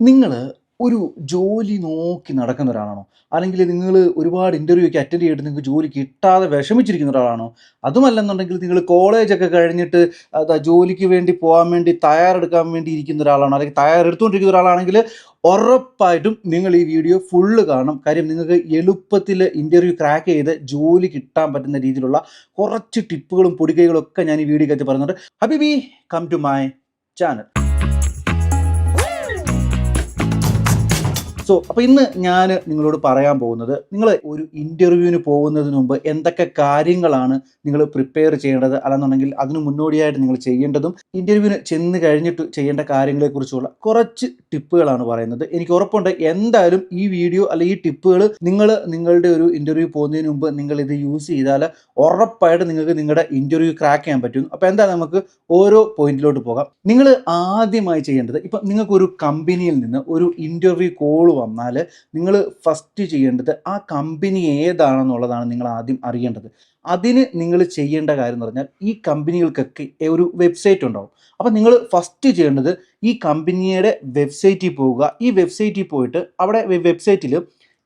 നിങ്ങൾ ഒരു ജോലി നോക്കി നടക്കുന്ന ഒരാളാണോ? അല്ലെങ്കിൽ നിങ്ങൾ ഒരുപാട് ഇന്റർവ്യൂ ഒക്കെ അറ്റൻഡ് ചെയ്തിട്ട് നിങ്ങൾക്ക് ജോലി കിട്ടാതെ വിഷമിച്ചിരിക്കുന്ന ഒരാളാണോ? അതുമല്ലെന്നുണ്ടെങ്കിൽ നിങ്ങൾ കോളേജൊക്കെ കഴിഞ്ഞിട്ട് ജോലിക്ക് വേണ്ടി പോകാൻ വേണ്ടി തയ്യാറെടുക്കാൻ വേണ്ടി ഇരിക്കുന്ന ഒരാളാണോ? അല്ലെങ്കിൽ തയ്യാറെടുത്തുകൊണ്ടിരിക്കുന്ന ഒരാളാണെങ്കിൽ ഉറപ്പായിട്ടും നിങ്ങൾ ഈ വീഡിയോ ഫുള്ള് കാണണം കാര്യം നിങ്ങൾക്ക് എളുപ്പത്തിൽ ഇന്റർവ്യൂ ക്രാക്ക് ചെയ്ത് ജോലി കിട്ടാൻ പറ്റുന്ന രീതിയിലുള്ള കുറച്ച് ടിപ്പുകളും പൊടിക്കൈകളും ഒക്കെ ഞാൻ ഈ വീഡിയോക്കകത്ത് പറയുന്നുണ്ട് ഹബിബി come to my channel so അപ്പോൾ ഇന്ന് ഞാൻ നിങ്ങളോട് പറയാൻ പോകുന്നത് നിങ്ങൾ ഒരു ഇന്റർവ്യൂവിന് പോകുന്നതിന് മുമ്പ് എന്തൊക്കെ കാര്യങ്ങളാണ് നിങ്ങൾ പ്രിപ്പയർ ചെയ്യേണ്ടത്? അല്ലെന്നുണ്ടെങ്കിൽ അതിന് മുന്നോടിയായിട്ട് നിങ്ങൾ ചെയ്യേണ്ടതും ഇന്റർവ്യൂവിന് ചെന്ന് കഴിഞ്ഞിട്ട് ചെയ്യേണ്ട കാര്യങ്ങളെക്കുറിച്ചുള്ള കുറച്ച് ടിപ്പുകളാണ് പറയുന്നത്. എനിക്ക് ഉറപ്പുണ്ട് എന്തായാലും ഈ വീഡിയോ അല്ലെങ്കിൽ ഈ ടിപ്പുകൾ നിങ്ങൾ നിങ്ങളുടെ ഒരു ഇന്റർവ്യൂ പോകുന്നതിന് മുമ്പ് നിങ്ങൾ ഇത് യൂസ് ചെയ്താൽ ഉറപ്പായിട്ട് നിങ്ങൾക്ക് നിങ്ങളുടെ ഇന്റർവ്യൂ ക്രാക്ക് ചെയ്യാൻ പറ്റും. അപ്പോൾ എന്താ നമുക്ക് ഓരോ പോയിന്റിലോട്ട് പോകാം. നിങ്ങൾ ആദ്യമായി ചെയ്യേണ്ടത് ഇപ്പം നിങ്ങൾക്ക് ഒരു കമ്പനിയിൽ നിന്ന് ഒരു ഇന്റർവ്യൂ കോൾ വന്നാൽ നിങ്ങൾ ഫസ്റ്റ് ചെയ്യേണ്ടത് ആ കമ്പനി ഏതാണെന്നുള്ളതാണ് നിങ്ങൾ ആദ്യം അറിയേണ്ടത്. അതിന് നിങ്ങൾ ചെയ്യേണ്ട കാര്യം എന്ന് പറഞ്ഞാൽ ഈ കമ്പനികൾക്കൊക്കെ ഒരു വെബ്സൈറ്റ് ഉണ്ടാവും. അപ്പോൾ നിങ്ങൾ ഫസ്റ്റ് ചെയ്യേണ്ടത് ഈ കമ്പനിയുടെ വെബ്സൈറ്റിൽ പോവുക. ഈ വെബ്സൈറ്റിൽ പോയിട്ട് അവിടെ വെബ്സൈറ്റിൽ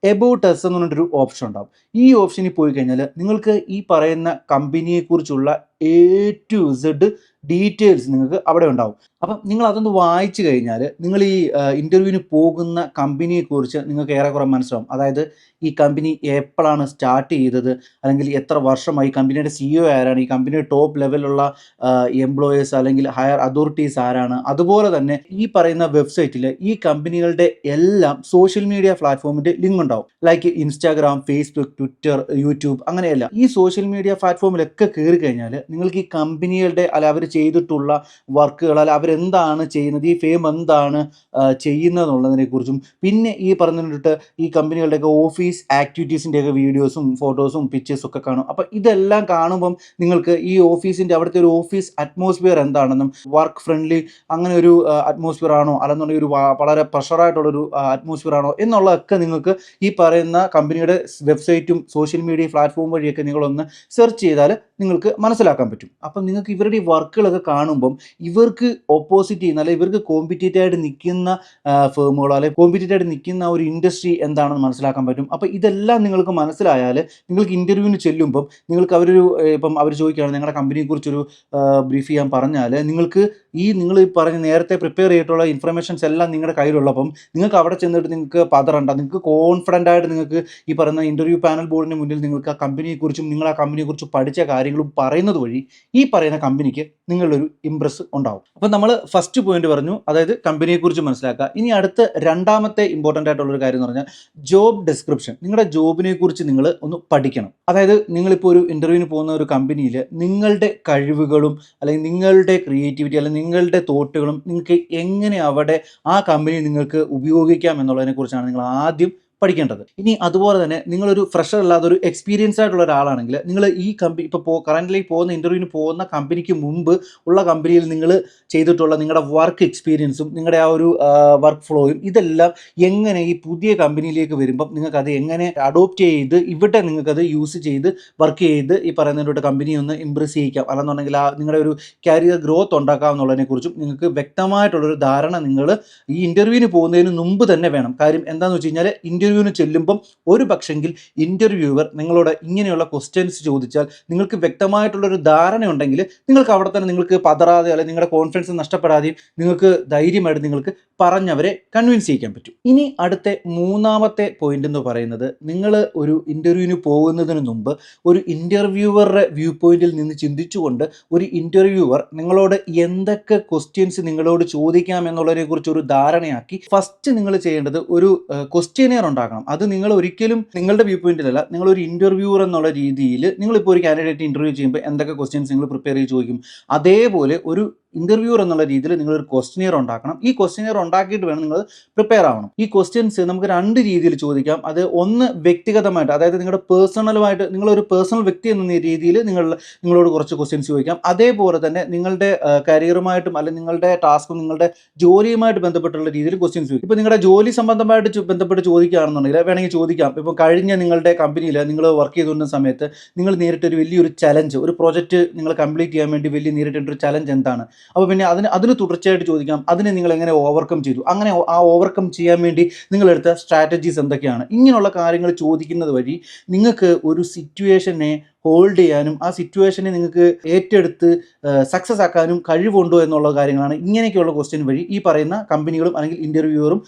എബൌട്ട് എസ് എന്ന് പറഞ്ഞിട്ടൊരു ഓപ്ഷൻ ഉണ്ടാവും. ഈ ഓപ്ഷനിൽ പോയി കഴിഞ്ഞാൽ നിങ്ങൾക്ക് ഈ പറയുന്ന കമ്പനിയെക്കുറിച്ചുള്ള എ ടു സെഡ് ഡീറ്റെയിൽസ് നിങ്ങൾക്ക് അവിടെ ഉണ്ടാവും. അപ്പം നിങ്ങൾ അതൊന്ന് വായിച്ചു കഴിഞ്ഞാൽ നിങ്ങൾ ഈ ഇന്റർവ്യൂവിന് പോകുന്ന കമ്പനിയെക്കുറിച്ച് നിങ്ങൾക്ക് ഏറെക്കുറെ മനസ്സിലാവും. അതായത് ഈ കമ്പനി എപ്പോഴാണ് സ്റ്റാർട്ട് ചെയ്തത് അല്ലെങ്കിൽ എത്ര വർഷമായി കമ്പനിയുടെ സിഇഒ ആരാണ് ഈ കമ്പനിയുടെ ടോപ്പ് ലെവലുള്ള എംപ്ലോയേഴ്സ് അല്ലെങ്കിൽ ഹയർ അതോറിറ്റീസ് ആരാണ്. അതുപോലെ തന്നെ ഈ പറയുന്ന വെബ്സൈറ്റിൽ ഈ കമ്പനികളുടെ എല്ലാം സോഷ്യൽ മീഡിയ പ്ലാറ്റ്ഫോമിന്റെ ലിങ്ക് ഉണ്ടാവും. Like Instagram Facebook Twitter YouTube അങ്ങനെയല്ല. ഈ സോഷ്യൽ മീഡിയ പ്ലാറ്റ്ഫോമിലൊക്കെ കയറി കഴിഞ്ഞാൽ നിങ്ങൾക്ക് ഈ കമ്പനികളുടെ അല്ല അവർ ചെയ്തിട്ടുള്ള വർക്കുകൾ അല്ല അവരെന്താണ് ചെയ്യുന്നത്? ഈ ഫെയിം എന്താണ് ചെയ്യുന്നതെന്നുള്ളതിനെ കുറിച്ചും പിന്നെ ഈ പറഞ്ഞിട്ട് ഈ കമ്പനികളുടെയൊക്കെ ഓഫീസ് ആക്ടിവിറ്റീസിന്റെയൊക്കെ വീഡിയോസും ഫോട്ടോസും പിക്ചേഴ്സും ഒക്കെ കാണും. അപ്പോൾ ഇതെല്ലാം കാണുമ്പം നിങ്ങൾക്ക് ഈ ഓഫീസിന്റെ അവിടുത്തെ ഒരു ഓഫീസ് അറ്റ്മോസ്ഫിയർ എന്താണെന്നും വർക്ക് ഫ്രണ്ട്ലി അങ്ങനെ ഒരു അറ്റ്മോസ്ഫിയർ ആണോ അല്ലെന്നുണ്ടെങ്കിൽ ഒരു വളരെ പ്രഷറായിട്ടുള്ളൊരു അറ്റ്മോസ്ഫിയർ ആണോ എന്നുള്ളതൊക്കെ നിങ്ങൾക്ക് ഈ പറയുന്ന കമ്പനിയുടെ വെബ്സൈറ്റും സോഷ്യൽ മീഡിയ പ്ലാറ്റ്ഫോം വഴിയൊക്കെ നിങ്ങളൊന്ന് സെർച്ച് ചെയ്താൽ നിങ്ങൾക്ക് മനസ്സിലാക്കാൻ പറ്റും. അപ്പം നിങ്ങൾക്ക് ഇവരുടെ ഈ വർക്കുകളൊക്കെ കാണുമ്പം ഇവർക്ക് ഓപ്പോസിറ്റ് ചെയ്യുന്ന അല്ലെങ്കിൽ ഇവർക്ക് കോമ്പറ്റേറ്റീവ് ആയിട്ട് നിൽക്കുന്ന ഫേമുകളോ അല്ലെങ്കിൽ കോമ്പറ്റേറ്റീവ് ആയിട്ട് നിൽക്കുന്ന ഒരു ഇൻഡസ്ട്രി എന്താണെന്ന് മനസ്സിലാക്കാൻ പറ്റും. അപ്പോൾ ഇതെല്ലാം നിങ്ങൾക്ക് മനസ്സിലായാൽ നിങ്ങൾക്ക് ഇന്റർവ്യൂവിന് ചെല്ലുമ്പം നിങ്ങൾക്ക് അവരൊരു ഇപ്പം അവർ ചോദിക്കുകയാണ് നിങ്ങളുടെ കമ്പനിയെക്കുറിച്ചൊരു ബ്രീഫ് ചെയ്യാൻ പറഞ്ഞാൽ നിങ്ങൾക്ക് ഈ നിങ്ങൾ പറഞ്ഞ നേരത്തെ പ്രിപ്പയർ ചെയ്തിട്ടുള്ള ഇൻഫർമേഷൻസ് എല്ലാം നിങ്ങളുടെ കയ്യിലുള്ളപ്പം നിങ്ങൾക്ക് അവിടെ ചെന്നിട്ട് നിങ്ങൾക്ക് പതറണ്ട. നിങ്ങൾക്ക് കോൺഫിഡന്റ് ആയിട്ട് നിങ്ങൾക്ക് ഈ പറയുന്ന ഇന്റർവ്യൂ പാനൽ ബോർഡിന് മുന്നിൽ നിങ്ങൾക്ക് ആ കമ്പനിയെക്കുറിച്ചും നിങ്ങൾ ആ കമ്പനിയെക്കുറിച്ച് പഠിച്ച കാര്യങ്ങളും പറയുന്നത് വഴി ഈ പറയുന്ന കമ്പനിക്ക് നിങ്ങളൊരു ഇംപ്രസ് ഉണ്ടാവും. അപ്പം നമ്മൾ ഫസ്റ്റ് പോയിന്റ് പറഞ്ഞു അതായത് കമ്പനിയെക്കുറിച്ച് മനസ്സിലാക്കുക. ഇനി അടുത്ത രണ്ടാമത്തെ ഇമ്പോർട്ടന്റ് ആയിട്ടുള്ളൊരു കാര്യം എന്ന് പറഞ്ഞാൽ ജോബ് ഡിസ്ക്രിപ്ഷൻ നിങ്ങളുടെ ജോബിനെ കുറിച്ച് നിങ്ങൾ ഒന്ന് പഠിക്കണം. അതായത് നിങ്ങളിപ്പോൾ ഒരു ഇന്റർവ്യൂവിന് പോകുന്ന ഒരു കമ്പനിയിൽ നിങ്ങളുടെ കഴിവുകളും അല്ലെങ്കിൽ നിങ്ങളുടെ ക്രിയേറ്റിവിറ്റി അല്ലെങ്കിൽ നിങ്ങളുടെ തോട്ടുകളും നിങ്ങൾക്ക് എങ്ങനെ അവിടെ ആ കമ്പനി നിങ്ങൾക്ക് ഉപയോഗിക്കാം എന്നുള്ളതിനെ കുറിച്ചാണ് നിങ്ങൾ ആദ്യം പഠിക്കേണ്ടത്. ഇനി അതുപോലെ തന്നെ നിങ്ങളൊരു ഫ്രഷർ അല്ലാതെ ഒരു എക്സ്പീരിയൻസ് ആയിട്ടുള്ള ഒരാളാണെങ്കിൽ നിങ്ങൾ ഈ കമ്പനി ഇപ്പോൾ കറന്റ് പോകുന്ന ഇന്റർവ്യൂവിന് പോകുന്ന കമ്പനിക്ക് മുമ്പ് ഉള്ള കമ്പനിയിൽ നിങ്ങൾ ചെയ്തിട്ടുള്ള നിങ്ങളുടെ വർക്ക് എക്സ്പീരിയൻസും നിങ്ങളുടെ ആ ഒരു വർക്ക് ഫ്ലോയും ഇതെല്ലാം എങ്ങനെ ഈ പുതിയ കമ്പനിയിലേക്ക് വരുമ്പം നിങ്ങൾക്ക് അത് എങ്ങനെ അഡോപ്റ്റ് ചെയ്ത് ഇവിടെ നിങ്ങൾക്കത് യൂസ് ചെയ്ത് വർക്ക് ചെയ്ത് ഈ പറയുന്നതിലോട്ട് കമ്പനിയെ ഒന്ന് ഇമ്പ്രസ് ചെയ്യിക്കാം. അല്ലെന്നുണ്ടെങ്കിൽ ആ നിങ്ങളുടെ ഒരു കരിയർ ഗ്രോത്ത് ഉണ്ടാക്കാം എന്നുള്ളതിനെക്കുറിച്ചും നിങ്ങൾക്ക് വ്യക്തമായിട്ടുള്ളൊരു ധാരണ നിങ്ങൾ ഈ ഇന്റർവ്യൂവിന് പോകുന്നതിന് മുമ്പ് തന്നെ വേണം. കാര്യം എന്താണെന്ന് വെച്ച് കഴിഞ്ഞാൽ ഇന്റർവ്യൂവിന് ചെല്ലുമ്പം ഒരു പക്ഷെങ്കിൽ ഇന്റർവ്യൂവർ നിങ്ങളോട് ഇങ്ങനെയുള്ള ക്വസ്റ്റ്യൻസ് ചോദിച്ചാൽ നിങ്ങൾക്ക് വ്യക്തമായിട്ടുള്ളൊരു ധാരണ ഉണ്ടെങ്കിൽ നിങ്ങൾക്ക് അവിടെ തന്നെ നിങ്ങൾക്ക് പതറാതെ അല്ലെങ്കിൽ നിങ്ങളുടെ കോൺഫിഡൻസ് നഷ്ടപ്പെടാതെയും നിങ്ങൾക്ക് ധൈര്യമായിട്ട് നിങ്ങൾക്ക് പറഞ്ഞവരെ കൺവിൻസ് ചെയ്യിക്കാൻ പറ്റും. ഇനി അടുത്ത മൂന്നാമത്തെ പോയിന്റ് എന്ന് പറയുന്നത് നിങ്ങൾ ഒരു ഇന്റർവ്യൂവിന് പോകുന്നതിന് മുമ്പ് ഒരു ഇന്റർവ്യൂവറുടെ വ്യൂ പോയിന്റിൽ നിന്ന് ചിന്തിച്ചുകൊണ്ട് ഒരു ഇന്റർവ്യൂവർ നിങ്ങളോട് എന്തൊക്കെ ക്വസ്റ്റ്യൻസ് നിങ്ങളോട് ചോദിക്കാം എന്നുള്ളതിനെ കുറിച്ച് ഒരു ധാരണയാക്കി ഫസ്റ്റ് നിങ്ങൾ ചെയ്യേണ്ടത് ഒരു ക്വസ്റ്റ്യനെയർ ഉണ്ടാക്കണം. അത് നിങ്ങൾ ഒരിക്കലും നിങ്ങളുടെ വ്യൂ പോയിന്റിലല്ല നിങ്ങൾ ഒരു ഇന്റർവ്യൂർ എന്നുള്ള രീതിയിൽ നിങ്ങൾ നിങ്ങളിപ്പോൾ ഒരു കാൻഡിഡേറ്റ് ഇന്റർവ്യൂ ചെയ്യുമ്പോൾ എന്തൊക്കെ ക്വസ്റ്റ്യൻസ് നിങ്ങൾ പ്രിപ്പയർ ചെയ്ത് ചോദിക്കും. അതേപോലെ ഒരു ഇന്റർവ്യൂവർ എന്നുള്ള രീതിയിൽ നിങ്ങൾ ഒരു ക്വസ്റ്റിനിയർ ഉണ്ടാക്കണം. ഈ ക്വസ്റ്റിനിയർ ഉണ്ടാക്കിയിട്ട് വേണം നിങ്ങൾ പ്രിപ്പയർ ആവണം. ഈ ക്വസ്റ്റ്യൻസ് നമുക്ക് രണ്ട് രീതിയിൽ ചോദിക്കാം. അത് ഒന്ന് വ്യക്തിഗതമായിട്ട് അതായത് നിങ്ങളുടെ പേഴ്സണലുമായിട്ട് നിങ്ങളൊരു പേഴ്സണൽ വ്യക്തി എന്ന രീതിയിൽ നിങ്ങൾ നിങ്ങളോട് കുറച്ച് ക്വസ്റ്റ്യൻസ് ചോദിക്കാം. അതേപോലെ തന്നെ നിങ്ങളുടെ കരിയറുമായിട്ടും അല്ലെങ്കിൽ നിങ്ങളുടെ ടാസ്കും നിങ്ങളുടെ ജോലിയുമായിട്ട് ബന്ധപ്പെട്ടുള്ള രീതിയിൽ ക്വസ്റ്റ്യൻസ് ചോദിക്കും. ഇപ്പോൾ നിങ്ങളുടെ ജോലി സംബന്ധമായിട്ട് ബന്ധപ്പെട്ട് ചോദിക്കുകയാണെന്നുണ്ടെങ്കിൽ വേണമെങ്കിൽ ചോദിക്കാം. ഇപ്പോൾ കഴിഞ്ഞ നിങ്ങളുടെ കമ്പനിയിൽ നിങ്ങൾ വർക്ക് ചെയ്തുകൊണ്ടിരുന്ന സമയത്ത് നിങ്ങൾ നേരിട്ടൊരു വലിയൊരു ചലഞ്ച് ഒരു പ്രോജക്റ്റ് നിങ്ങൾ കംപ്ലീറ്റ് ചെയ്യാൻ വേണ്ടി വലിയ നേരിട്ടൊരു ചലഞ്ച് എന്താണ്? അപ്പോൾ പിന്നെ അതിന് അതിന് തുടർച്ചയായിട്ട് ചോദിക്കാം അതിനെ നിങ്ങൾ എങ്ങനെ ഓവർകം ചെയ്തു? അങ്ങനെ ആ ഓവർകം ചെയ്യാൻ വേണ്ടി നിങ്ങളെടുത്ത സ്ട്രാറ്റജീസ് എന്തൊക്കെയാണ്? ഇങ്ങനെയുള്ള കാര്യങ്ങൾ ചോദിക്കുന്നത് വഴി നിങ്ങൾക്ക് ഒരു സിറ്റുവേഷനെ ഹോൾഡ് ചെയ്യാനും ആ സിറ്റുവേഷനെ നിങ്ങൾക്ക് ഏറ്റെടുത്ത് സക്സസ് ആക്കാനും കഴിവുണ്ടോ എന്നുള്ള കാര്യങ്ങളാണ് ഇങ്ങനെയൊക്കെയുള്ള ക്വസ്റ്റ്യൻ വഴി ഈ പറയുന്ന കമ്പനികളും അല്ലെങ്കിൽ ഇന്റർവ്യൂവറും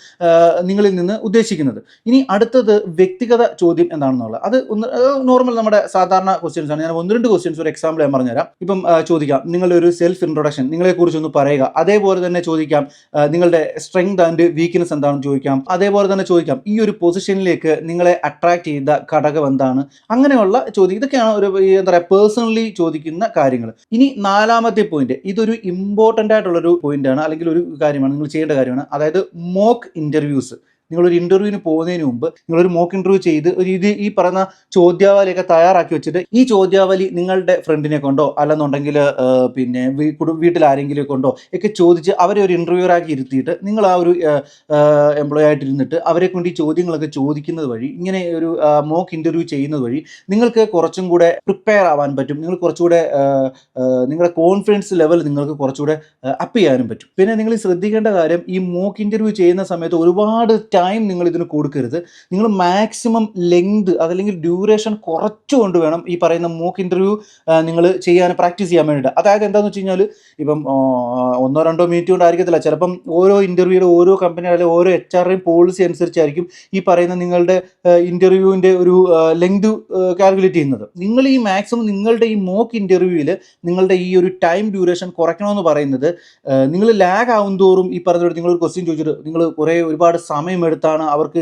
നിങ്ങളിൽ നിന്ന് ഉദ്ദേശിക്കുന്നത്. ഇനി അടുത്തത് വ്യക്തിഗത ചോദ്യം എന്താണെന്നുള്ളത്. അത് ഒന്ന് നോർമൽ നമ്മുടെ സാധാരണ ക്വസ്റ്റ്യൻസ് ആണ്. ഞാൻ ഒന്ന് രണ്ട് ക്വസ്റ്റ്യൻസ് ഒരു എക്സാമ്പിൾ ഞാൻ പറഞ്ഞുതരാം. ഇപ്പം ചോദിക്കാം. നിങ്ങളുടെ ഒരു സെൽഫ് ഇൻട്രൊഡക്ഷൻ നിങ്ങളെക്കുറിച്ച് ഒന്ന് പറയുക. അതേപോലെ തന്നെ ചോദിക്കാം നിങ്ങളുടെ സ്ട്രെങ്ത് ആൻഡ് വീക്ക്നെസ് എന്താണെന്ന് ചോദിക്കാം. അതേപോലെ തന്നെ ചോദിക്കാം ഈ ഒരു പൊസിഷനിലേക്ക് നിങ്ങളെ അട്രാക്ട് ചെയ്ത ഘടകം എന്താണ്? അങ്ങനെയുള്ള ചോദ്യം. ഇതൊക്കെയാണ് ഒരു ഈ എന്താ പറയുക പേഴ്സണലി ചോദിക്കുന്ന കാര്യങ്ങൾ ഇനി നാലാമത്തെ പോയിന്റ് ഇതൊരു ഇമ്പോർട്ടന്റ് ആയിട്ടുള്ള ഒരു പോയിന്റ് ആണ് അല്ലെങ്കിൽ ഒരു കാര്യമാണ് നിങ്ങൾ ചെയ്യേണ്ട കാര്യമാണ്. അതായത് മോക്ക് ഇന്റർവ്യൂസ് നിങ്ങളൊരു ഇന്റർവ്യൂവിന് പോകുന്നതിന് മുമ്പ് നിങ്ങളൊരു മോക്ക് ഇന്റർവ്യൂ ചെയ്ത് ഒരു ഇത് ഈ പറയുന്ന ചോദ്യാവലിയൊക്കെ തയ്യാറാക്കി വെച്ചിട്ട് ഈ ചോദ്യാവലി നിങ്ങളുടെ ഫ്രണ്ടിനെ കൊണ്ടോ അല്ലെന്നുണ്ടെങ്കിൽ പിന്നെ വീട്ടിൽ ആരെങ്കിലും കൊണ്ടോ ഒക്കെ ചോദിച്ച് അവരെ ഒരു ഇന്റർവ്യൂർ ആക്കി ഇരുത്തിയിട്ട് നിങ്ങൾ ആ ഒരു എംപ്ലോയി ആയിട്ട് ഇരുന്നിട്ട് അവരെ കൊണ്ട് ഈ ചോദ്യങ്ങളൊക്കെ ചോദിക്കുന്നത് വഴി ഇങ്ങനെ ഒരു മോക്ക് ഇന്റർവ്യൂ ചെയ്യുന്നത് വഴി നിങ്ങൾക്ക് കുറച്ചും കൂടെ പ്രിപ്പയർ ആവാൻ പറ്റും. നിങ്ങൾ കുറച്ചുകൂടെ നിങ്ങളുടെ കോൺഫിഡൻസ് ലെവൽ നിങ്ങൾക്ക് കുറച്ചുകൂടെ അപ്പ് ചെയ്യാനും പറ്റും. പിന്നെ നിങ്ങൾ ശ്രദ്ധിക്കേണ്ട കാര്യം ഈ മോക്ക് ഇന്റർവ്യൂ ചെയ്യുന്ന സമയത്ത് ഒരുപാട് ടൈം നിങ്ങൾ ഇതിന് കൊടുക്കരുത്. നിങ്ങൾ മാക്സിമം ലെങ്ത് അതല്ലെങ്കിൽ ഡ്യൂറേഷൻ കുറച്ചുകൊണ്ട് വേണം ഈ പറയുന്ന മോക്ക് ഇന്റർവ്യൂ നിങ്ങൾ ചെയ്യാൻ പ്രാക്ടീസ് ചെയ്യാൻ വേണ്ടിയിട്ട്. അതായത് എന്താണെന്ന് വെച്ച് കഴിഞ്ഞാൽ ഇപ്പം ഒന്നോ രണ്ടോ മിനിറ്റ് കൊണ്ടായിരിക്കത്തില്ല ചിലപ്പം ഓരോ ഇന്റർവ്യൂയുടെ ഓരോ കമ്പനി അല്ലെങ്കിൽ ഓരോ എച്ച് ആറുടെയും പോളിസി അനുസരിച്ചായിരിക്കും ഈ പറയുന്ന നിങ്ങളുടെ ഇന്റർവ്യൂവിന്റെ ഒരു ലെങ്ത് കാൽക്കുലേറ്റ് ചെയ്യുന്നത്. നിങ്ങൾ ഈ മാക്സിമം നിങ്ങളുടെ ഈ മോക്ക് ഇന്റർവ്യൂവിൽ നിങ്ങളുടെ ഈ ഒരു ടൈം ഡ്യൂറേഷൻ കുറയ്ക്കണമെന്ന് പറയുന്നത് നിങ്ങൾ ലാഗ് ആവും തോറും ഈ പറഞ്ഞ നിങ്ങൾ ഒരു ക്വസ്റ്റ്യൻ ചോദിച്ചിട്ട് നിങ്ങൾ കുറേ ഒരുപാട് സമയമെടുത്താണ് അവർക്ക്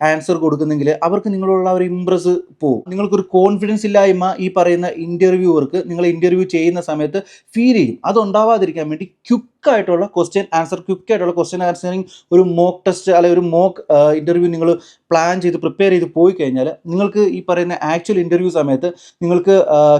ആൻസർ കൊടുക്കുന്നെങ്കിൽ അവർക്ക് നിങ്ങളുള്ള ഒരു ഇംപ്രസ് പോകും നിങ്ങൾക്കൊരു കോൺഫിഡൻസ് ഇല്ലായ്മ ഈ പറയുന്ന ഇന്റർവ്യൂവർക്ക് നിങ്ങൾ ഇന്റർവ്യൂ ചെയ്യുന്ന സമയത്ത് ഫീൽ ചെയ്യും. അതുണ്ടാവാതിരിക്കാൻ വേണ്ടി ക്വിക്കായിട്ടുള്ള ക്വസ്റ്റ്യൻ ആൻസർ ക്വിക്ക് ആയിട്ടുള്ള ക്വസ്റ്റ്യൻ ആൻസറിങ് ഒരു മോക്ക് ടെസ്റ്റ് അല്ലെങ്കിൽ ഒരു മോക്ക് ഇന്റർവ്യൂ നിങ്ങൾ പ്ലാൻ ചെയ്ത് പ്രിപ്പയർ ചെയ്ത് പോയി കഴിഞ്ഞാൽ നിങ്ങൾക്ക് ഈ പറയുന്ന ആക്ച്വൽ ഇന്റർവ്യൂ സമയത്ത് നിങ്ങൾക്ക്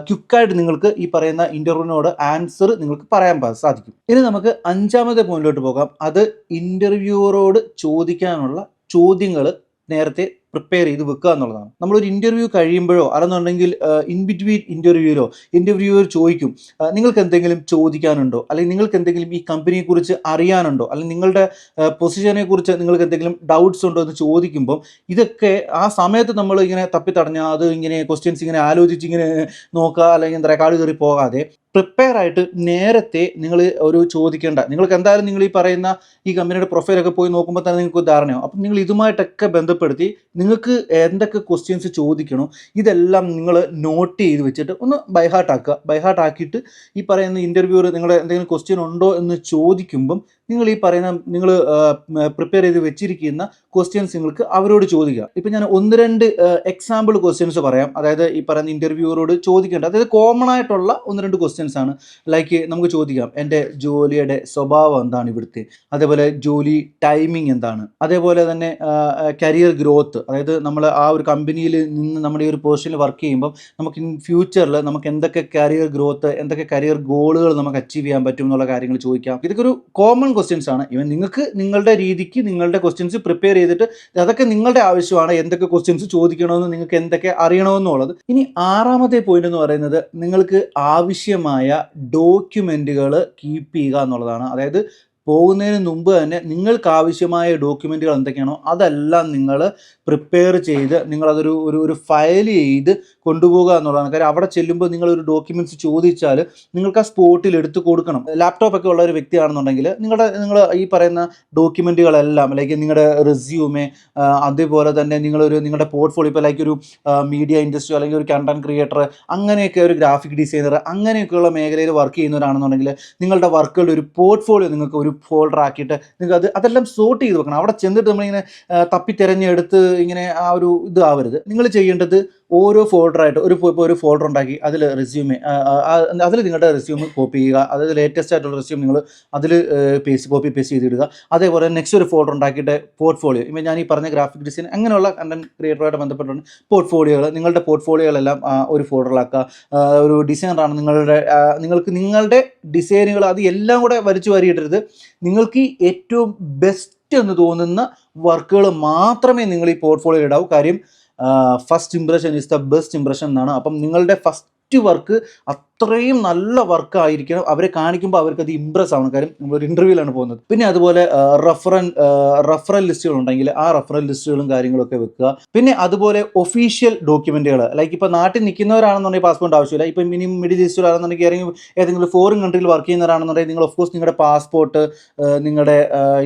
ക്വിക്കായിട്ട് നിങ്ങൾക്ക് ഈ പറയുന്ന ഇന്റർവ്യൂവിനോട് ആൻസർ നിങ്ങൾക്ക് പറയാൻ സാധിക്കും. ഇനി നമുക്ക് അഞ്ചാമത്തെ പോയിന്റിലോട്ട് പോകാം. അത് ഇന്റർവ്യൂവറോട് ചോദിക്കാനുള്ള ചോദ്യങ്ങൾ നേരത്തെ പ്രിപ്പയർ ചെയ്ത് വെക്കുക എന്നുള്ളതാണ്. നമ്മളൊരു ഇന്റർവ്യൂ കഴിയുമ്പോഴോ അല്ലെന്നുണ്ടെങ്കിൽ ഇൻ ബിറ്റ്വീൻ ഇന്റർവ്യൂവിലോ ഇന്റർവ്യൂവർ ചോദിക്കും നിങ്ങൾക്ക് എന്തെങ്കിലും ചോദിക്കാനുണ്ടോ? അല്ലെങ്കിൽ നിങ്ങൾക്ക് എന്തെങ്കിലും ഈ കമ്പനിയെക്കുറിച്ച് അറിയാനുണ്ടോ? അല്ലെങ്കിൽ നിങ്ങളുടെ പൊസിഷനെക്കുറിച്ച് നിങ്ങൾക്ക് എന്തെങ്കിലും ഡൗട്ട്സ് ഉണ്ടോ എന്ന് ചോദിക്കുമ്പോൾ ഇതൊക്കെ ആ സമയത്ത് നമ്മൾ ഇങ്ങനെ തപ്പിത്തടഞ്ഞാൽ അത് ഇങ്ങനെ ക്വസ്റ്റ്യൻസ് ഇങ്ങനെ ആലോചിച്ച് ഇങ്ങനെ നോക്കുക അല്ലെങ്കിൽ എന്താ പറയുക കാട് കയറി പോകാതെ പ്രിപ്പയർ ആയിട്ട് നേരത്തെ നിങ്ങൾ ഒരു ചോദിക്കേണ്ട. നിങ്ങൾക്ക് എന്തായാലും നിങ്ങൾ ഈ പറയുന്ന ഈ കമ്പനിയുടെ പ്രൊഫൈലൊക്കെ പോയി നോക്കുമ്പോൾ തന്നെ നിങ്ങൾക്ക് ധാരണയാവും അപ്പം നിങ്ങൾ ഇതുമായിട്ടൊക്കെ ബന്ധപ്പെടുത്തി നിങ്ങൾക്ക് എന്തൊക്കെ ക്വസ്റ്റ്യൻസ് ചോദിക്കണോ ഇതെല്ലാം നിങ്ങൾ നോട്ട് ചെയ്ത് വെച്ചിട്ട് ഒന്ന് ബൈഹാർട്ട് ആക്കുക. ബൈഹാർട്ട് ആക്കിയിട്ട് ഈ പറയുന്ന ഇന്റർവ്യൂവർ നിങ്ങളുടെ എന്തെങ്കിലും ക്വസ്റ്റ്യൻ ഉണ്ടോ എന്ന് ചോദിക്കുമ്പം നിങ്ങൾ ഈ പറയുന്ന നിങ്ങൾ പ്രിപ്പയർ ചെയ്ത് വെച്ചിരിക്കുന്ന ക്വസ്റ്റ്യൻസ് നിങ്ങൾക്ക് അവരോട് ചോദിക്കാം ഇപ്പം ഞാൻ ഒന്ന് രണ്ട് എക്സാമ്പിൾ ക്വസ്റ്റ്യൻസ് പറയാം. അതായത് ഈ പറയുന്ന ഇന്റർവ്യൂവറോട് ചോദിക്കേണ്ട. അതായത് കോമൺ ആയിട്ടുള്ള ഒന്ന് രണ്ട് ക്വസ്റ്റ്യൻസ് ആണ്. ലൈക്ക് നമുക്ക് ചോദിക്കാം എന്റെ ജോലിയുടെ സ്വഭാവം എന്താണ് ഇവിടുത്തെ? അതേപോലെ ജോലി ടൈമിംഗ് എന്താണ്? അതേപോലെ തന്നെ കരിയർ ഗ്രോത്ത് അതായത് നമ്മൾ ആ ഒരു കമ്പനിയിൽ നിന്ന് നമ്മുടെ ഈ ഒരു പൊസിഷനിൽ വർക്ക് ചെയ്യുമ്പം നമുക്ക് ഇൻ ഫ്യൂച്ചറിൽ നമുക്ക് എന്തൊക്കെ കരിയർ ഗ്രോത്ത് എന്തൊക്കെ കരിയർ ഗോളുകൾ നമുക്ക് അച്ചീവ് ചെയ്യാൻ പറ്റും എന്നുള്ള കാര്യങ്ങൾ ചോദിക്കാം. ഇതൊക്കെ ഒരു കോമൺ ക്വസ്റ്റ്യൻസ് ആണ്. ഇവൻ നിങ്ങൾക്ക് നിങ്ങളുടെ രീതിക്ക് നിങ്ങളുടെ ക്വസ്റ്റ്യൻസ് പ്രിപ്പയർ ചെയ്തിട്ട് അതൊക്കെ നിങ്ങളുടെ ആവശ്യമാണ് എന്തൊക്കെ ക്വസ്റ്റ്യൻസ് ചോദിക്കണമെന്ന് നിങ്ങൾക്ക് എന്തൊക്കെ അറിയണമെന്നുള്ളത്. ഇനി ആറാമത്തെ പോയിന്റ് എന്ന് പറയുന്നത് നിങ്ങൾക്ക് ആവശ്യമായ ഡോക്യുമെന്റുകൾ കീപ്പ് ചെയ്യുക എന്നുള്ളതാണ്. അതായത് പോകുന്നതിന് മുമ്പ് തന്നെ നിങ്ങൾക്ക് ആവശ്യമായ ഡോക്യുമെന്റുകൾ എന്തൊക്കെയാണോ അതെല്ലാം നിങ്ങൾ പ്രിപ്പയർ ചെയ്ത് നിങ്ങളതൊരു ഒരു ഒരു ഫയൽ ചെയ്ത് കൊണ്ടുപോകുക എന്നുള്ളതാണ്. കാര്യം അവിടെ ചെല്ലുമ്പോൾ നിങ്ങളൊരു ഡോക്യുമെന്റ്സ് ചോദിച്ചാൽ നിങ്ങൾക്ക് ആ സ്പോട്ടിൽ എടുത്ത് കൊടുക്കണം. ലാപ്ടോപ്പ് ഒക്കെ ഉള്ള ഒരു വ്യക്തിയാണെന്നുണ്ടെങ്കിൽ നിങ്ങളുടെ നിങ്ങൾ ഈ പറയുന്ന ഡോക്യുമെന്റുകളെല്ലാം ലൈക്ക് നിങ്ങളുടെ റെസ്യൂമേ അതേപോലെ തന്നെ നിങ്ങളൊരു നിങ്ങളുടെ പോർട്ട്ഫോളിയോ ഇപ്പോൾ ലൈക്ക് ഒരു മീഡിയ ഇൻഡസ്ട്രി അല്ലെങ്കിൽ ഒരു കണ്ടന്റ് ക്രിയേറ്റർ അങ്ങനെയൊക്കെ ഒരു ഗ്രാഫിക് ഡിസൈനർ അങ്ങനെയൊക്കെയുള്ള മേഖലയിൽ വർക്ക് ചെയ്യുന്നവരാണെന്നുണ്ടെങ്കിൽ നിങ്ങളുടെ വർക്കുകളുടെ ഒരു പോർട്ട്ഫോളിയോ നിങ്ങൾക്ക് ഒരു ഫോൾഡർ ആക്കിയിട്ട് നിങ്ങൾക്ക് അത് അതെല്ലാം സോർട്ട് ചെയ്ത് വെക്കണം. അവിടെ ചെന്നിട്ട് നമ്മളിങ്ങനെ തപ്പിത്തെരഞ്ഞെടുത്ത് തപ്പി തിരഞ്ഞെടുത്ത് ഇങ്ങനെ ആ ഒരു ഇത് ആവരുത്. നിങ്ങൾ ചെയ്യേണ്ടത് ഓരോ ഫോൾഡറായിട്ട് ഒരു ഇപ്പോൾ ഒരു ഫോൾഡർ ഉണ്ടാക്കി അതിൽ റെസ്യൂമെ അതിൽ നിങ്ങളുടെ റെസ്യൂം കോപ്പി ചെയ്യുക അതായത് ലേറ്റസ്റ്റ് ആയിട്ടുള്ള റെസ്യൂം നിങ്ങൾ അതിൽ പേസ്റ്റ് കോപ്പി പേസ്റ്റ് ചെയ്തിടുക. അതേപോലെ നെക്സ്റ്റ് ഒരു ഫോൾഡർ ഉണ്ടാക്കിയിട്ട് പോർട്ട്ഫോളിയോ ഇപ്പോൾ ഞാൻ ഈ പറഞ്ഞ ഗ്രാഫിക് ഡിസൈൻ അങ്ങനെയുള്ള കണ്ടന്റ് ക്രിയേറ്ററുമായിട്ട് ബന്ധപ്പെട്ടുണ്ട് പോർട്ട്ഫോളിയോകൾ നിങ്ങളുടെ പോർട്ട്ഫോളിയോകളെല്ലാം ഒരു ഫോൾഡറിലാക്കുക ഒരു ഡിസൈനറാണ് നിങ്ങളുടെ നിങ്ങൾക്ക് നിങ്ങളുടെ ഡിസൈനുകൾ അത് എല്ലാം കൂടെ വരച്ചു വരിയിട്ടരുത് നിങ്ങൾക്ക് ഏറ്റവും ബെസ്റ്റ് എന്ന് തോന്നുന്ന വർക്കുകൾ മാത്രമേ നിങ്ങൾ ഈ പോർട്ട്ഫോളിയോ ഇടാവൂ. കാര്യം first impression is the best impression എന്നാണ്. അപ്പം നിങ്ങളുടെ ഫസ്റ്റ് വർക്ക് അത്രയും നല്ല വർക്ക് ആയിരിക്കണം അവരെ കാണിക്കുമ്പോൾ അവർക്ക് അത് ഇമ്പ്രസ് ആവണം. കാര്യം നമ്മളൊരു ഇന്റർവ്യൂലാണ് പോകുന്നത്. പിന്നെ അതുപോലെ റഫറൻ റഫറൽ ലിസ്റ്റുകൾ ഉണ്ടെങ്കിൽ ആ റഫറൽ ലിസ്റ്റുകളും കാര്യങ്ങളൊക്കെ വെക്കുക. പിന്നെ അതുപോലെ ഒഫീഷ്യൽ ഡോക്യുമെന്റുകൾ ലൈക്ക് ഇപ്പോൾ നാട്ടിൽ നിൽക്കുന്നവരാണെന്നുണ്ടെങ്കിൽ പാസ്പോർട്ട് ആവശ്യമില്ല. ഇപ്പൊ മിനിമം മിഡിൽ ഈസ്റ്റിലാണെന്നുണ്ടെങ്കിൽ ഏതെങ്കിലും ഏതെങ്കിലും ഫോറിൻ കൺട്രിയിൽ വർക്ക് ചെയ്യുന്നവരാണെന്നുണ്ടെങ്കിൽ നിങ്ങൾ ഓഫ് കോഴ്സ് നിങ്ങളുടെ പാസ്പോർട്ട് നിങ്ങളുടെ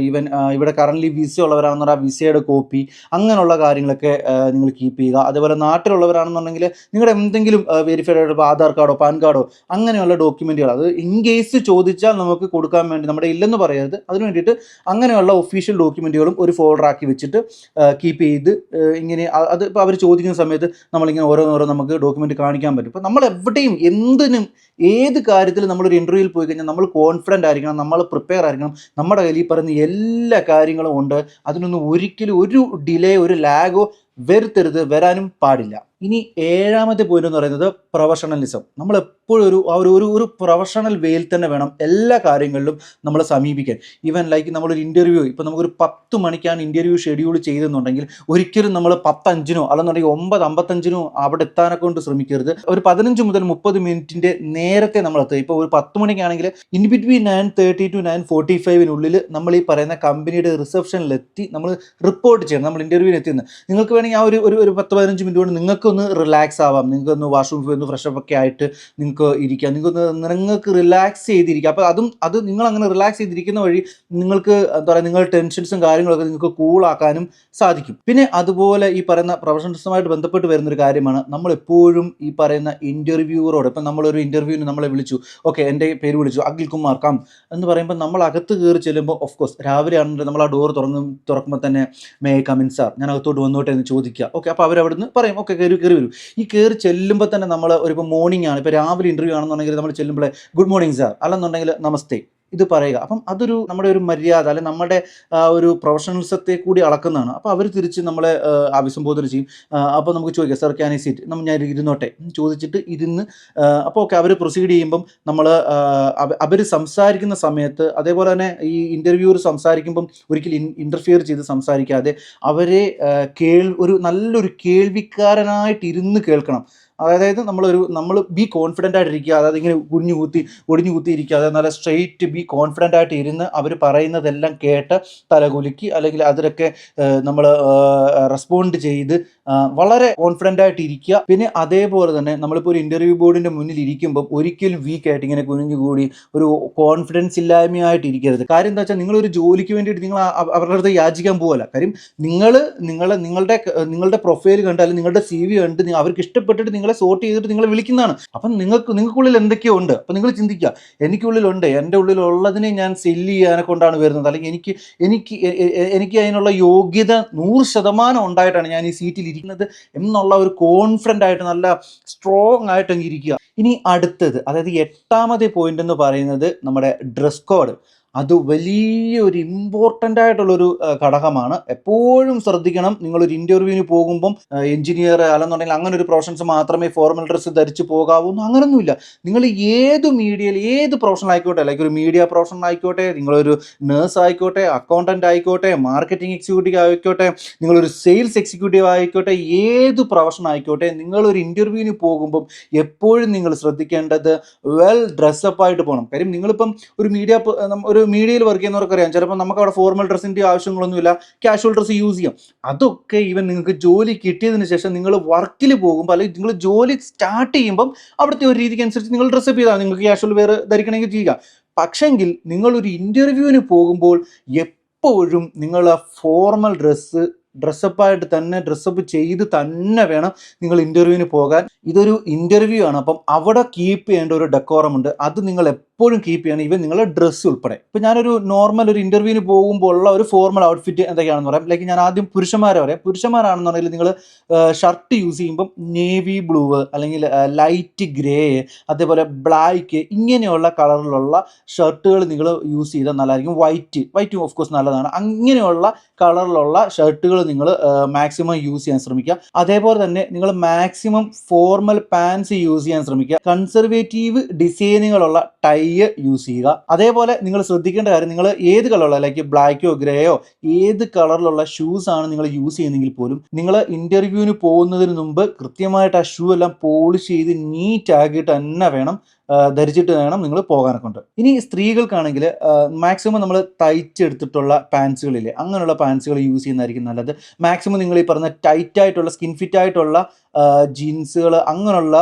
ഈവൻ ഇവിടെ കറന്റ് വിസ ഉള്ളവരാണെന്നുണ്ടെങ്കിൽ ആ വിസയുടെ കോപ്പി അങ്ങനെയുള്ള കാര്യങ്ങളൊക്കെ നിങ്ങൾ കീപ്പ് ചെയ്യുക. അതേപോലെ നാട്ടിലുള്ളവരാണെന്നുണ്ടെങ്കിൽ നിങ്ങളുടെ എന്തെങ്കിലും വെരിഫൈഡ് ആയിട്ട് ആധാർ കാർഡോ പാൻ കാർഡോ അങ്ങനെയുള്ള ഡോക്യുമെന്റുകൾ അത് ഇൻ കേസ് ചോദിച്ചാൽ നമുക്ക് കൊടുക്കാൻ വേണ്ടി നമ്മുടെ ഇല്ലെന്ന് പറയരുത്. അതിന് വേണ്ടിയിട്ട് അങ്ങനെയുള്ള ഒഫീഷ്യൽ ഡോക്യുമെന്റുകളും ഒരു ഫോൾഡർ ആക്കി വെച്ചിട്ട് കീപ്പ് ചെയ്ത് ഇങ്ങനെ അത് ഇപ്പോൾ അവർ ചോദിക്കുന്ന സമയത്ത് നമ്മളിങ്ങനെ ഓരോന്നോരോ നമുക്ക് ഡോക്യുമെന്റ് കാണിക്കാൻ പറ്റും. ഇപ്പോൾ നമ്മൾ എവിടെയും എന്തിനും ഏത് കാര്യത്തിൽ നമ്മളൊരു ഇന്റർവ്യൂവിൽ പോയി കഴിഞ്ഞാൽ നമ്മൾ കോൺഫിഡന്റ് ആയിരിക്കണം നമ്മൾ പ്രിപ്പയർ ആയിരിക്കണം. നമ്മുടെ കയ്യിൽ പറയുന്ന എല്ലാ കാര്യങ്ങളും ഉണ്ട്. അതിനൊന്നും ഒരിക്കലും ഒരു ഡിലേ ഒരു ലാഗോ വരുത്തരുത് വരാനും പാടില്ല. ഇനി ഏഴാമത്തെ പോയിന്റ് എന്ന് പറയുന്നത് പ്രൊഫഷണലിസം നമ്മൾ എപ്പോഴും ഒരു ആ ഒരു ഒരു പ്രൊഫഷണൽ വേയിൽ തന്നെ വേണം എല്ലാ കാര്യങ്ങളിലും നമ്മളെ സമീപിക്കാൻ. ഈവൻ ലൈക്ക് നമ്മളൊരു ഇന്റർവ്യൂ ഇപ്പോൾ നമുക്കൊരു പത്ത് മണിക്കാണ് ഇന്റർവ്യൂ ഷെഡ്യൂൾ ചെയ്തെന്നുണ്ടെങ്കിൽ ഒരിക്കലും നമ്മൾ പത്തഞ്ചിനോ അല്ലെന്നുണ്ടെങ്കിൽ ഒമ്പത് അമ്പത്തഞ്ചിനോ അവിടെ എത്താനൊക്കെ കൊണ്ട് ശ്രമിക്കരുത്. ഒരു പതിനഞ്ച് മുതൽ മുപ്പത് മിനിറ്റിന്റെ നേരത്തെ നമ്മൾ എത്തുക ഇപ്പോൾ ഒരു പത്ത് മണിക്കാണെങ്കിൽ in between nine thirty to nine forty ഫൈവിനുള്ളിൽ നമ്മൾ ഈ പറയുന്ന കമ്പനിയുടെ റിസപ്ഷനിലെത്തി നമ്മൾ റിപ്പോർട്ട് ചെയ്യണം. നമ്മൾ ഇന്റർവ്യൂവിന് എത്തിയെന്ന്. നിങ്ങൾക്ക് വേണമെങ്കിൽ ആ ഒരു ഒരു ഒരു പത്ത് പതിനഞ്ച് മിനിറ്റ് കൊണ്ട് നിങ്ങൾക്കൊന്ന് റിലാക്സ് ആവാം. നിങ്ങൾക്കൊന്ന് വാഷ്റൂമിൽ പോയി ഒന്ന് ഫ്രഷപ്പ് ഒക്കെ ആയിട്ട് നിങ്ങൾക്ക് ഇരിക്കാം. നിങ്ങൾക്ക് നിങ്ങൾക്ക് റിലാക്സ് ചെയ്തിരിക്കാം. അപ്പോൾ അതും അത് നിങ്ങൾ അങ്ങനെ റിലാക്സ് ചെയ്തിരിക്കുന്ന വഴി നിങ്ങൾക്ക് എന്താ പറയുക നിങ്ങളുടെ ടെൻഷൻസും കാര്യങ്ങളൊക്കെ നിങ്ങൾക്ക് കൂളാക്കാനും സാധിക്കും. പിന്നെ അതുപോലെ ഈ പറയുന്ന പ്രൊഫഷണൽസുമായിട്ട് ബന്ധപ്പെട്ട് വരുന്നൊരു കാര്യമാണ്. നമ്മൾ എപ്പോഴും ഈ പറയുന്ന ഇന്റർവ്യൂവറോട് ഇപ്പം നമ്മളൊരു ഇന്റർവ്യൂവിന് നമ്മളെ വിളിച്ചു. ഓക്കെ എന്റെ പേര് വിളിച്ചു. അഖിൽ കുമാർ കാം എന്ന് പറയുമ്പോൾ നമ്മൾ അകത്ത് കയറി ചെല്ലുമ്പോൾ ഓഫ് കോഴ്സ് രാവിലെ ആണെങ്കിൽ നമ്മൾ ആ ഡോർ തുറന്നും തുറക്കുമ്പോൾ തന്നെ മേ കമിൻ സാർ ഞാൻ അകത്തോട്ട് വന്നോട്ടെ എന്ന് ചോദിക്കുക. ഓക്കെ അപ്പോൾ അവരവിടുന്ന് പറയും. ഓക്കെ കയറി കയറി വരും. ഈ കയറി ചെല്ലുമ്പോൾ തന്നെ നമ്മൾ ഒരു ഇപ്പോൾ മോർണിംഗ് ആണ്. ഇപ്പോൾ രാവിലെ ഇന്റർവ്യൂ ആണെന്നുണ്ടെങ്കിൽ നമ്മൾ ചെല്ലുമ്പോൾ ഗുഡ് മോർണിംഗ് സാർ അല്ലെന്നുണ്ടെങ്കിൽ നമസ്തേ ഇത് പറയുക. അപ്പം അതൊരു നമ്മുടെ ഒരു മര്യാദ അല്ലെ നമ്മുടെ ഒരു പ്രൊഫഷണൽസത്തെ കൂടി അളക്കുന്നതാണ്. അപ്പോൾ അവർ തിരിച്ച് നമ്മളെ അഭിസംബോധന ചെയ്യും. അപ്പോൾ നമുക്ക് ചോദിക്കാം സർ ക്യാൻ ഐ സീറ്റ് നമ്മൾ ഞാൻ ഇരുന്നോട്ടെ. ചോദിച്ചിട്ട് ഇരുന്ന് അപ്പോൾ ഓക്കെ അവർ പ്രൊസീഡ് ചെയ്യുമ്പം നമ്മൾ അവർ സംസാരിക്കുന്ന സമയത്ത് അതേപോലെ തന്നെ ഈ ഇന്റർവ്യൂർ സംസാരിക്കുമ്പം ഒരിക്കലും ഇന്റർഫിയർ ചെയ്ത് സംസാരിക്കാതെ അവരെ കേൾ ഒരു നല്ലൊരു കേൾവിക്കാരനായിട്ട് ഇരുന്ന് കേൾക്കണം. അതായത് നമ്മളൊരു നമ്മൾ ബി കോൺഫിഡന്റ് ആയിട്ടിരിക്കുക അതായത് ഇങ്ങനെ കുഞ്ഞു കുത്തി ഒടിഞ്ഞു കുത്തി ഇരിക്കാതെ നല്ല സ്ട്രെയിറ്റ് ബി കോൺഫിഡന്റ് ആയിട്ട് ഇരുന്ന് അവർ പറയുന്നതെല്ലാം കേട്ട് തലകുലുക്കി അല്ലെങ്കിൽ അതിലൊക്കെ നമ്മൾ റെസ്പോണ്ട് ചെയ്ത് വളരെ കോൺഫിഡന്റ് ആയിട്ട് ഇരിക്കുക. പിന്നെ അതേപോലെ തന്നെ നമ്മളിപ്പോൾ ഒരു ഇന്റർവ്യൂ ബോർഡിന്റെ മുന്നിൽ ഇരിക്കുമ്പോൾ ഒരിക്കലും വീക്ക് ആയിട്ട് ഇങ്ങനെ കുനിഞ്ഞു കൂടി ഒരു കോൺഫിഡൻസ് ഇല്ലായ്മയായിട്ട് ഇരിക്കരുത്. കാര്യം എന്താ വെച്ചാൽ നിങ്ങളൊരു ജോലിക്ക് വേണ്ടിയിട്ട് നിങ്ങൾ അവരുടെ അടുത്ത് യാചിക്കാൻ പോകല്ല കാര്യം നിങ്ങൾ നിങ്ങളെ നിങ്ങളുടെ നിങ്ങളുടെ പ്രൊഫൈൽ കണ്ട് അല്ലെങ്കിൽ നിങ്ങളുടെ സി വി കണ്ട് അവർക്ക് ഇഷ്ടപ്പെട്ടിട്ട് നിങ്ങളെ സോർട്ട് ചെയ്തിട്ട് നിങ്ങളെ വിളിക്കുന്നതാണ്. അപ്പം നിങ്ങൾക്ക് നിങ്ങൾക്കുള്ളിൽ എന്തൊക്കെയോ ഉണ്ട്. അപ്പം നിങ്ങൾ ചിന്തിക്കുക എനിക്കുള്ളിലുണ്ട്. എന്റെ ഉള്ളിലുള്ളതിനെ ഞാൻ സെല്ല് ചെയ്യാനെ കൊണ്ടാണ് വരുന്നത്. അല്ലെങ്കിൽ എനിക്ക് എനിക്ക് എനിക്ക് അതിനുള്ള യോഗ്യത നൂറ് ശതമാനം ഉണ്ടായിട്ടാണ് ഞാൻ ഈ സീറ്റിൽ ഇരിക്കുന്നത് എന്നുള്ള ഒരു കോൺഫിഡന്റ് ആയിട്ട് നല്ല സ്ട്രോങ് ആയിട്ട് ഇരിക്കുക. ഇനി അടുത്തത് അതായത് എട്ടാമത്തെ പോയിന്റ് എന്ന് പറയുന്നത് നമ്മുടെ ഡ്രസ് കോഡ് അത് വലിയൊരു ഇമ്പോർട്ടന്റ് ആയിട്ടുള്ളൊരു ഘടകമാണ്. എപ്പോഴും ശ്രദ്ധിക്കണം. നിങ്ങളൊരു ഇന്റർവ്യൂവിന് പോകുമ്പം എഞ്ചിനീയർ അല്ലെന്നുണ്ടെങ്കിൽ അങ്ങനെ ഒരു പ്രൊഫഷൻസ് മാത്രമേ ഫോർമൽ ഡ്രസ്സ് ധരിച്ച് പോകാവൂ. അങ്ങനൊന്നുമില്ല. നിങ്ങൾ ഏത് മീഡിയയിൽ ഏത് പ്രൊഫഷൻ ആയിക്കോട്ടെ ലൈക്ക് ഒരു മീഡിയ പ്രൊഫഷൻ ആയിക്കോട്ടെ നിങ്ങളൊരു നേഴ്സ് ആയിക്കോട്ടെ അക്കൗണ്ടന്റ് ആയിക്കോട്ടെ മാർക്കറ്റിംഗ് എക്സിക്യൂട്ടീവ് ആയിക്കോട്ടെ നിങ്ങളൊരു സെയിൽസ് എക്സിക്യൂട്ടീവ് ആയിക്കോട്ടെ ഏത് പ്രൊഫഷൻ ആയിക്കോട്ടെ നിങ്ങളൊരു ഇന്റർവ്യൂവിന് പോകുമ്പം എപ്പോഴും നിങ്ങൾ ശ്രദ്ധിക്കേണ്ടത് വെൽ ഡ്രസ്സപ്പ് ആയിട്ട് പോകണം. കാര്യം നിങ്ങളിപ്പം ഒരു മീഡിയ ഒരു മീഡിയയിൽ വർക്ക് ചെയ്യുന്നവർക്ക് അറിയാം ചിലപ്പോൾ നമുക്ക് അവിടെ ഫോർമൽ ഡ്രസ്സിന്റെ ആവശ്യങ്ങളൊന്നുമില്ല. കാഷ്വൽ ഡ്രസ്സ് യൂസ് ചെയ്യാം. അതൊക്കെ ഈവൻ നിങ്ങൾക്ക് ജോലി കിട്ടിയതിന് ശേഷം നിങ്ങൾ വർക്കിൽ പോകുമ്പോൾ അല്ലെങ്കിൽ നിങ്ങൾ ജോലി സ്റ്റാർട്ട് ചെയ്യുമ്പം അവിടുത്തെ ഒരു രീതിക്ക് അനുസരിച്ച് നിങ്ങൾ ഡ്രസ്സ് ചെയ്താൽ നിങ്ങൾക്ക് കാഷ്വൽ വെയർ ധരിക്കണമെങ്കിൽ ചെയ്യുക. പക്ഷെങ്കിൽ നിങ്ങളൊരു ഇന്റർവ്യൂവിന് പോകുമ്പോൾ എപ്പോഴും നിങ്ങൾ ഫോർമൽ ഡ്രസ്സ് ഡ്രസ്സപ്പായിട്ട് തന്നെ ഡ്രസ്സപ്പ് ചെയ്ത് തന്നെ വേണം നിങ്ങൾ ഇന്റർവ്യൂവിന് പോകാൻ. ഇതൊരു ഇന്റർവ്യൂ ആണ്. അപ്പം അവിടെ കീപ്പ് ചെയ്യേണ്ട ഒരു ഡെക്കോറം ഉണ്ട്. അത് നിങ്ങൾ എപ്പോഴും കീപ്പ് ചെയ്യണം. ഈവൻ നിങ്ങളുടെ ഡ്രസ്സ് ഉൾപ്പെടെ. ഇപ്പൊ ഞാനൊരു നോർമൽ ഒരു ഇന്റർവ്യൂവിന് പോകുമ്പോൾ ഉള്ള ഒരു ഫോർമൽ ഔട്ട്ഫിറ്റ് എന്തൊക്കെയാണെന്ന് പറയാം. ലൈക്ക് ഞാൻ ആദ്യം പുരുഷന്മാരെ പറയാം. പുരുഷന്മാരാണെന്നുണ്ടെങ്കിൽ നിങ്ങൾ ഷർട്ട് യൂസ് ചെയ്യുമ്പം നേവി ബ്ലൂ അല്ലെങ്കിൽ ലൈറ്റ് ഗ്രേ അതേപോലെ ബ്ലാക്ക് ഇങ്ങനെയുള്ള കളറിലുള്ള ഷർട്ടുകൾ നിങ്ങൾ യൂസ് ചെയ്താൽ നല്ലതായിരിക്കും. വൈറ്റ് വൈറ്റും ഓഫ് കോഴ്സ് നല്ലതാണ്. അങ്ങനെയുള്ള കളറിലുള്ള ഷർട്ടുകൾ നിങ്ങൾ മാക്സിമം യൂസ് ചെയ്യാൻ ശ്രമിക്കുക. അതേപോലെ തന്നെ നിങ്ങൾ മാക്സിമം ഫോർമൽ പാൻസ് യൂസ് ചെയ്യാൻ ശ്രമിക്കുക. കൺസർവേറ്റീവ് ഡിസൈനുകളുള്ള ടൈ യൂസ് ചെയ്യുക. അതേപോലെ നിങ്ങൾ ശ്രദ്ധിക്കേണ്ട കാര്യം നിങ്ങൾ ഏത് കളറുള്ള ലൈക്ക് ബ്ലാക്കോ ഗ്രേയോ ഏത് കളറിലുള്ള ഷൂസ് ആണ് നിങ്ങൾ യൂസ് ചെയ്യുന്നെങ്കിൽ പോലും നിങ്ങൾ ഇന്റർവ്യൂവിന് പോകുന്നതിന് മുമ്പ് കൃത്യമായിട്ട് ആ ഷൂ എല്ലാം പോളിഷ് ചെയ്ത് നീറ്റ് ആക്കിയിട്ട് തന്നെ വേണം ധരിച്ചിട്ട് വേണം നിങ്ങൾ പോകാനൊക്കെ ഉണ്ട്. ഇനി സ്ത്രീകൾക്കാണെങ്കിൽ മാക്സിമം നമ്മൾ തയ്ച്ചെടുത്തിട്ടുള്ള പാൻസുകളില്ലേ അങ്ങനെയുള്ള പാൻസുകൾ യൂസ് ചെയ്യുന്നതായിരിക്കും നല്ലത്. മാക്സിമം നിങ്ങൾ ഈ പറഞ്ഞ ടൈറ്റായിട്ടുള്ള സ്കിൻ ഫിറ്റ് ആയിട്ടുള്ള ജീൻസുകൾ അങ്ങനെയുള്ള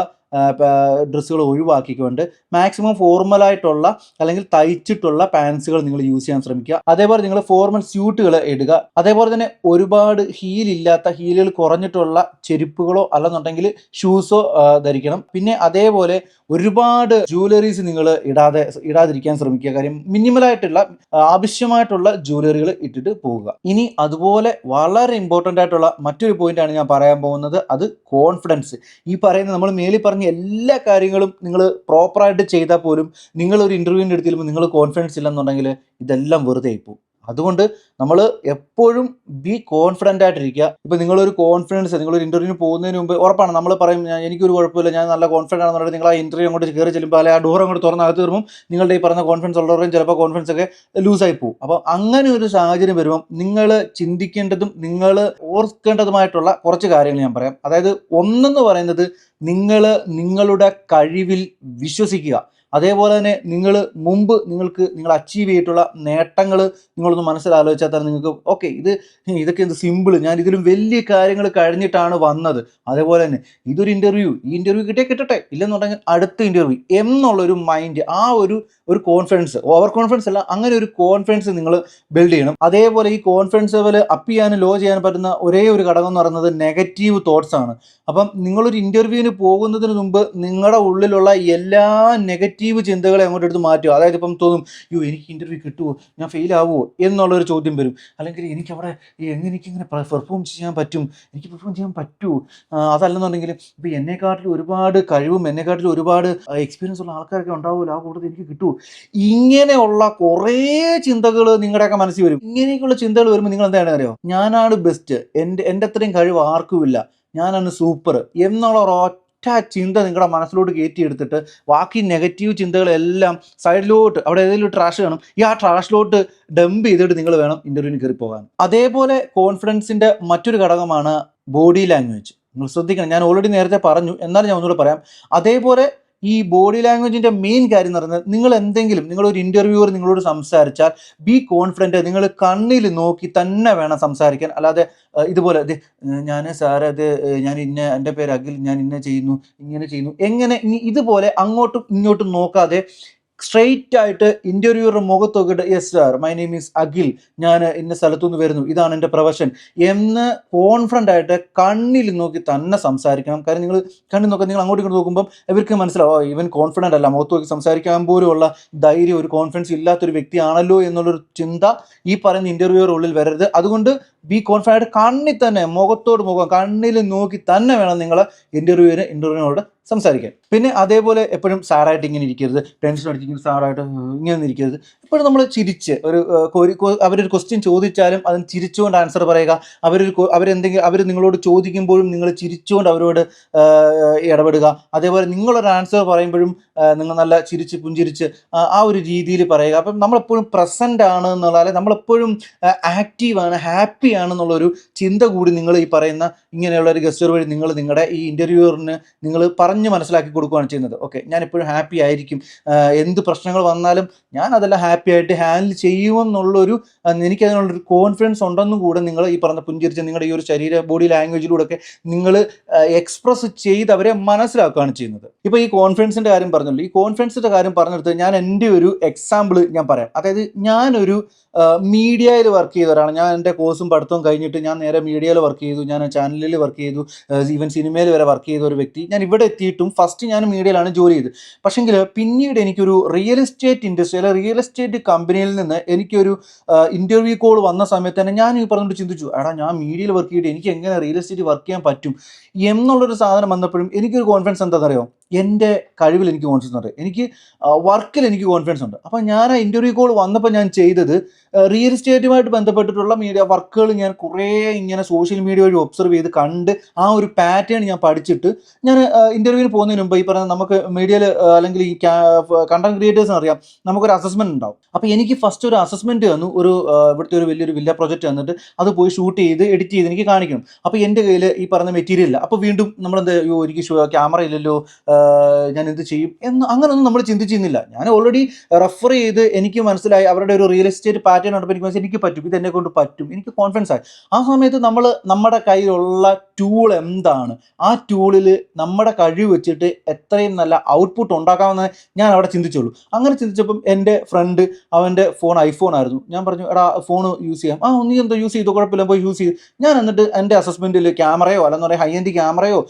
ഡ്രസ്സുകൾ ഒഴിവാക്കിക്കൊണ്ട് മാക്സിമം ഫോർമലായിട്ടുള്ള അല്ലെങ്കിൽ തയ്ച്ചിട്ടുള്ള പാൻസുകൾ നിങ്ങൾ യൂസ് ചെയ്യാൻ ശ്രമിക്കുക. അതേപോലെ നിങ്ങൾ ഫോർമൽ സ്യൂട്ടുകൾ ഇടുക. അതേപോലെ തന്നെ ഒരുപാട് ഹീൽ ഇല്ലാത്ത ഹീലുകൾ കുറഞ്ഞിട്ടുള്ള ചെരുപ്പുകളോ അല്ലെന്നുണ്ടെങ്കിൽ ഷൂസോ ധരിക്കണം. പിന്നെ അതേപോലെ ഒരുപാട് ജുവലറീസ് നിങ്ങൾ ഇടാതെ ഇടാതിരിക്കാൻ ശ്രമിക്കുക. കാര്യം മിനിമലായിട്ടുള്ള ആവശ്യമായിട്ടുള്ള ജുവലറികൾ ഇട്ടിട്ട് പോവുക. ഇനി അതുപോലെ വളരെ ഇമ്പോർട്ടന്റ് ആയിട്ടുള്ള മറ്റൊരു പോയിന്റ് ആണ് ഞാൻ പറയാൻ പോകുന്നത്. അത് കോൺഫിഡൻസ് ഈ പറയുന്ന നമ്മൾ മേലിൽ എല്ലാ കാര്യങ്ങളും നിങ്ങൾ പ്രോപ്പറായിട്ട് ചെയ്താൽ പോലും നിങ്ങളൊരു ഇന്റർവ്യൂവിന്റെ എടുത്തിരുമ്പോൾ നിങ്ങൾ കോൺഫിഡൻസ് ഇല്ലെന്നുണ്ടെങ്കിൽ ഇതെല്ലാം വെറുതെ ആയിപ്പോവും. അതുകൊണ്ട് നമ്മൾ എപ്പോഴും ബി കോൺഫിഡന്റ് ആയിട്ടിരിക്കുക. ഇപ്പോൾ നിങ്ങളൊരു കോൺഫിഡൻസ് നിങ്ങളൊരു ഇന്റർവ്യൂവിന് പോകുന്നതിന് മുമ്പ് ഉറപ്പാണ് നമ്മൾ പറയും എനിക്കൊരു കുഴപ്പമില്ല ഞാൻ നല്ല കോൺഫിഡന്റ് ആണെന്ന് പറഞ്ഞാൽ നിങ്ങൾ ആ ഇന്റർവ്യൂ അങ്ങോട്ട് കയറി ചെല്ലുമ്പോൾ അല്ലെങ്കിൽ ആ ഡോർ അങ്ങോട്ട് തുറന്ന് അകത്ത് വരുമ്പോൾ നിങ്ങളുടെ ഈ പറഞ്ഞ കോൺഫിഡൻസ് ഉള്ളവരും ചിലപ്പോൾ കോൺഫിഡൻസ് ഒക്കെ ലൂസായി പോകും. അപ്പോൾ അങ്ങനെ ഒരു സാഹചര്യം വരുമ്പം നിങ്ങൾ ചിന്തിക്കേണ്ടതും നിങ്ങൾ ഓർക്കേണ്ടതുമായിട്ടുള്ള കുറച്ച് കാര്യങ്ങൾ ഞാൻ പറയാം. അതായത് ഒന്നെന്ന് പറയുന്നത് നിങ്ങൾ നിങ്ങളുടെ കഴിവിൽ വിശ്വസിക്കുക. അതേപോലെ തന്നെ നിങ്ങൾ മുമ്പ് നിങ്ങൾക്ക് നിങ്ങൾ അച്ചീവ് ചെയ്തിട്ടുള്ള നേട്ടങ്ങൾ നിങ്ങളൊന്ന് മനസ്സിലാലോചിച്ചാൽ തന്നെ നിങ്ങൾക്ക് ഓക്കെ ഇത് ഇതൊക്കെ എന്ത് സിമ്പിൾ ഞാൻ ഇതിലും വലിയ കാര്യങ്ങൾ കഴിഞ്ഞിട്ടാണ് വന്നത്. അതേപോലെ തന്നെ ഇതൊരു ഇന്റർവ്യൂ ഈ ഇന്റർവ്യൂ കിട്ടിയേ കിട്ടട്ടെ ഇല്ലെന്നുണ്ടെങ്കിൽ അടുത്ത ഇന്റർവ്യൂ എന്നുള്ളൊരു മൈൻഡ് ആ ഒരു ഒരു കോൺഫിഡൻസ് ഓവർ കോൺഫിഡൻസ് അല്ല അങ്ങനെ ഒരു കോൺഫിഡൻസ് നിങ്ങൾ ബിൽഡ് ചെയ്യണം. അതേപോലെ ഈ കോൺഫിഡൻസ് ലെവൽ അപ്പ് ചെയ്യാനും ലോ ചെയ്യാനും പറ്റുന്ന ഒരേ ഒരു ഘടകം എന്ന് പറയുന്നത് നെഗറ്റീവ് തോട്ട്സ് ആണ്. അപ്പം നിങ്ങളൊരു ഇന്റർവ്യൂവിന് പോകുന്നതിന് മുമ്പ് നിങ്ങളുടെ ഉള്ളിലുള്ള എല്ലാ നെഗറ്റീവ് ചിന്തകളെ അങ്ങോട്ട് എടുത്ത് മാറ്റുക. അതായത് ഇപ്പം തോന്നും യോ എനിക്ക് ഇന്റർവ്യൂ കിട്ടുമോ ഞാൻ ഫെയിൽ ആവുമോ എന്നുള്ളൊരു ചോദ്യം വരും. അല്ലെങ്കിൽ എനിക്ക് അവിടെ എങ്ങനെ എനിക്കിങ്ങനെ പെർഫോം ചെയ്യാൻ പറ്റും? എനിക്ക് പെർഫോം ചെയ്യാൻ പറ്റുമോ അതല്ലെന്നുണ്ടെങ്കിൽ ഇപ്പം എന്നെക്കാട്ടിലും ഒരുപാട് കഴിവും എന്നെക്കാട്ടിലും ഒരുപാട് എക്സ്പീരിയൻസ് ഉള്ള ആൾക്കാരൊക്കെ ഉണ്ടാവുമല്ലോ. ആ കൂട്ടത്തിൽ എനിക്ക് കിട്ടുമോ ഇങ്ങനെയുള്ള കുറേ ചിന്തകൾ നിങ്ങളുടെയൊക്കെ മനസ്സിൽ വരും. ഇങ്ങനെയൊക്കെയുള്ള ചിന്തകൾ വരുമ്പോൾ നിങ്ങൾ എന്താണ് അറിയോ? ഞാനാണ് ബെസ്റ്റ് എന്റെ എന്റെ അത്രയും കഴിവ് ആർക്കുമില്ല. ഞാനാണ് സൂപ്പർ എന്നുള്ള ഒരൊറ്റ ചിന്ത നിങ്ങളുടെ മനസ്സിലോട്ട് കയറ്റിയെടുത്തിട്ട് ബാക്കി നെഗറ്റീവ് ചിന്തകളെല്ലാം സൈഡിലോട്ട് അവിടെ ഏതെങ്കിലും ട്രാഷ് കാണും ഈ ആ ട്രാഷിലോട്ട് ഡംപ് ചെയ്തിട്ട് നിങ്ങൾ വേണം ഇന്റർവ്യൂവിന് കയറി പോകാൻ അതേപോലെ കോൺഫിഡൻസിന്റെ മറ്റൊരു ഘടകമാണ് ബോഡി ലാംഗ്വേജ് നിങ്ങൾ ശ്രദ്ധിക്കണം ഞാൻ ഓൾറെഡി നേരത്തെ പറഞ്ഞു എന്നാലും ഞാൻ ഒന്നുകൂടെ പറയാം. അതേപോലെ ഈ ബോഡി ലാംഗ്വേജിന്റെ മെയിൻ കാര്യം എന്ന് പറയുന്നത് നിങ്ങൾ എന്തെങ്കിലും നിങ്ങളൊരു ഇന്റർവ്യൂവർ നിങ്ങളോട് സംസാരിച്ചാൽ ബി കോൺഫിഡന്റ് നിങ്ങൾ കണ്ണിൽ നോക്കി തന്നെ വേണം സംസാരിക്കാൻ. അല്ലാതെ ഇതുപോലെ ഇതുപോലെ ഞാൻ സാറ് അത് ഞാൻ ഇന്ന എന്റെ പേര് അഖിൽ ഞാൻ ഇന്ന ചെയ്യുന്നു ഇങ്ങനെ ചെയ്യുന്നു. എങ്ങനെ ഇതുപോലെ അങ്ങോട്ടും ഇങ്ങോട്ടും നോക്കാതെ സ്ട്രെയിറ്റ് ആയിട്ട് ഇന്റർവ്യൂവറുടെ മുഖത്ത് നോക്കിയിട്ട് yes sir my name is Akhil ഞാൻ ഇന്ന സ്ഥലത്തുനിന്ന് വരുന്നു. ഇതാണ് എന്റെ പ്രൊഫഷൻ എന്ന് കോൺഫിഡന്റ് ആയിട്ട് കണ്ണിൽ നോക്കി തന്നെ സംസാരിക്കണം. കാരണം നിങ്ങൾ കണ്ണിൽ നോക്കി നിങ്ങൾ അങ്ങോട്ട് ഇങ്ങോട്ട് നോക്കുമ്പോൾ ഇവർക്ക് മനസ്സിലാവും "ഓ, ഇവൻ കോൺഫിഡന്റ് അല്ല. മുഖത്ത് നോക്കി സംസാരിക്കാൻ പോലുമുള്ള ധൈര്യം ഒരു കോൺഫിഡൻസ് ഇല്ലാത്തൊരു വ്യക്തിയാണല്ലോ എന്നുള്ളൊരു ചിന്ത ഈ പറയുന്ന ഇന്റർവ്യൂവർ ഉള്ളിൽ വരരുത്. അതുകൊണ്ട് ബി കോൺഫിഡന്റ് കണ്ണിൽ തന്നെ മുഖത്തോട് മുഖം കണ്ണിൽ നോക്കി തന്നെ വേണം നിങ്ങൾ ഇന്റർവ്യൂവിന് ഇന്റർവ്യൂവിനോട് സംസാരിക്കാൻ. പിന്നെ അതേപോലെ എപ്പോഴും സാറായിട്ട് ഇങ്ങനെ ഇരിക്കരുത്. ടെൻഷൻ അടിച്ചിങ്ങനെ സാറായിട്ട് ഇങ്ങനെ ഇരിക്കരുത്. എപ്പോഴും നമ്മൾ ചിരിച്ച് ഒരു അവരൊരു ക്വസ്റ്റ്യൻ ചോദിച്ചാലും അതിന് ചിരിച്ചുകൊണ്ട് ആൻസർ പറയുക. അവരൊരു അവരെന്തെങ്കിലും അവർ നിങ്ങളോട് ചോദിക്കുമ്പോഴും നിങ്ങൾ ചിരിച്ചുകൊണ്ട് അവരോട് ഇടപെടുക. അതേപോലെ നിങ്ങളൊരു ആൻസർ പറയുമ്പോഴും നിങ്ങൾ നല്ല ചിരിച്ച് പുഞ്ചിരിച്ച് ആ ഒരു രീതിയിൽ പറയുക. അപ്പം നമ്മളെപ്പോഴും പ്രസന്റ് ആണ് എന്നുള്ള നമ്മളെപ്പോഴും ആക്റ്റീവാണ് ആണ് ഹാപ്പി ആണെന്നുള്ളൊരു ചിന്ത കൂടി നിങ്ങൾ ഈ പറയുന്ന ഇങ്ങനെയുള്ള ഒരു ഗസ്റ്റർ വഴി നിങ്ങൾ നിങ്ങളുടെ ഈ ഇന്റർവ്യൂറിന് നിങ്ങൾ പറഞ്ഞ് മനസ്സിലാക്കി കൊടുക്കുകയാണ് ചെയ്യുന്നത്. ഓക്കെ ഞാൻ എപ്പോഴും ഹാപ്പി ആയിരിക്കും എന്ത് പ്രശ്നങ്ങൾ വന്നാലും ഞാൻ അതെല്ലാം ആയിട്ട് ഹാൻഡിൽ ചെയ്യുമെന്നുള്ളൊരു എനിക്കതിനുള്ളൊരു കോൺഫിഡൻസ് ഉണ്ടെന്നും കൂടെ നിങ്ങൾ ഈ പറഞ്ഞ പുഞ്ചിരിച്ച് നിങ്ങളുടെ ഈ ഒരു ശരീര ബോഡി ലാംഗ്വേജിലൂടെ ഒക്കെ നിങ്ങൾ എക്സ്പ്രസ് ചെയ്ത് അവരെ മനസ്സിലാക്കുകയാണ് ചെയ്യുന്നത്. ഇപ്പോൾ ഈ കോൺഫിഡൻസിന്റെ കാര്യം പറഞ്ഞല്ലോ. ഈ കോൺഫിഡൻസിന്റെ കാര്യം പറഞ്ഞെടുത്ത് ഞാൻ എന്റെ ഒരു എക്സാമ്പിൾ ഞാൻ പറയാം. അതായത് ഞാനൊരു മീഡിയയിൽ വർക്ക് ചെയ്ത ഒരാളാണ് ഞാൻ എന്റെ കോഴ്സും പഠിത്തവും കഴിഞ്ഞിട്ട് ഞാൻ നേരെ മീഡിയയിൽ വർക്ക് ചെയ്തു. ഞാൻ ചാനലിൽ വർക്ക് ചെയ്തു. ഈവൻ സിനിമയിൽ വരെ വർക്ക് ചെയ്ത ഒരു വ്യക്തി. ഞാൻ ഇവിടെ എത്തിയിട്ടും ഫസ്റ്റ് ഞാൻ മീഡിയയിലാണ് ജോലി ചെയ്തത്. പക്ഷെങ്കിൽ പിന്നീട് എനിക്കൊരു റിയൽ എസ്റ്റേറ്റ് ഇൻഡസ്ട്രി അല്ലെങ്കിൽ റിയൽ എസ്റ്റേറ്റ് കമ്പനിയിൽ നിന്ന് എനിക്കൊരു ഇന്റർവ്യൂ കോൾ വന്ന സമയത്ത് തന്നെ ഞാൻ ഈ പറഞ്ഞിട്ട് ചിന്തിച്ചു എടാ ഞാൻ മീഡിയയിൽ വർക്ക് ചെയ്തിട്ട് എനിക്ക് എങ്ങനെ റിയൽ എസ്റ്റേറ്റ് വർക്ക് ചെയ്യാൻ പറ്റും? എന്നുള്ളൊരു സാധനം വന്നപ്പോഴും എനിക്കൊരു കോൺഫിഡൻസ് എന്താണെന്നറിയോ എന്റെ കഴിവിൽ എനിക്ക് കോൺഫിഡൻസ് ഉണ്ട്. എനിക്ക് വർക്കിൽ എനിക്ക് കോൺഫിഡൻസ് ഉണ്ട്. അപ്പോൾ ഞാൻ ആ ഇന്റർവ്യൂ കോൾ വന്നപ്പോൾ ഞാൻ ചെയ്തത് റിയൽ എസ്റ്റേറ്റുമായിട്ട് ബന്ധപ്പെട്ടിട്ടുള്ള മീഡിയ വർക്കുകൾ ഞാൻ കുറേ ഇങ്ങനെ സോഷ്യൽ മീഡിയ വഴി ഒബ്സർവ് ചെയ്ത് കണ്ട് ആ ഒരു പാറ്റേൺ ഞാൻ പഠിച്ചിട്ട് ഞാൻ ഇന്റർവ്യൂവിന് പോകുന്നതിന് മുമ്പ് ഈ പറഞ്ഞ നമുക്ക് മീഡിയയിൽ അല്ലെങ്കിൽ ഈ കണ്ടന്റ് ക്രിയേറ്റേഴ്സിന് അറിയാം നമുക്കൊരു അസസ്മെന്റ് ഉണ്ടാവും. അപ്പോൾ എനിക്ക് ഫസ്റ്റ് ഒരു അസസ്മെന്റ് തന്നു ഒരു ഇവിടുത്തെ ഒരു വലിയൊരു വില്ല പ്രൊജക്റ്റ് തന്നിട്ട് അത് പോയി ഷൂട്ട് ചെയ്ത് എഡിറ്റ് ചെയ്ത് എനിക്ക് കാണിക്കണം. അപ്പോൾ എന്റെ കയ്യിൽ ഈ പറഞ്ഞ മെറ്റീരിയൽ അപ്പോൾ വീണ്ടും നമ്മളെന്ത് അയ്യോ എനിക്ക് ക്യാമറ ഇല്ലല്ലോ ഞാൻ എന്ത് ചെയ്യും എന്ന് അങ്ങനെയൊന്നും നമ്മൾ ചിന്തിച്ചിരുന്നില്ല. ഞാൻ ഓൾറെഡി റെഫർ ചെയ്ത് എനിക്ക് മനസ്സിലായി അവരുടെ ഒരു റിയൽ എസ്റ്റേറ്റ് പാറ്റേൺ കണ്ടപ്പോൾ എനിക്ക് മനസ്സിലായി എനിക്ക് പറ്റും ഇത് എന്നെ കൊണ്ട് പറ്റും എനിക്ക് കോൺഫിഡൻസ് ആയി. ആ സമയത്ത് നമ്മൾ നമ്മുടെ കയ്യിലുള്ള ടൂൾ എന്താണ്? ആ ടൂളിൽ നമ്മുടെ കഴിവ് വെച്ചിട്ട് എത്രയും നല്ല ഔട്ട്പുട്ട് ഉണ്ടാക്കാമെന്ന് ഞാൻ അവിടെ ചിന്തിച്ചുള്ളൂ. അങ്ങനെ ചിന്തിച്ചപ്പം എന്റെ ഫ്രണ്ട് അവന്റെ ഫോൺ ഐഫോൺ ആയിരുന്നു. ഞാൻ പറഞ്ഞു എടാ ഫോൺ യൂസ് ചെയ്യാം. ആ നീ എന്തോ യൂസ് ചെയ്തു കുഴപ്പമില്ല പോയി യൂസ് ചെയ്ത് ഞാൻ എന്നിട്ട് എന്റെ അസസ്മെന്റിൽ ക്യാമറയോ അല്ലെന്ന് പറയാം ഹൈ എൻഡ് ക്യാമറയോ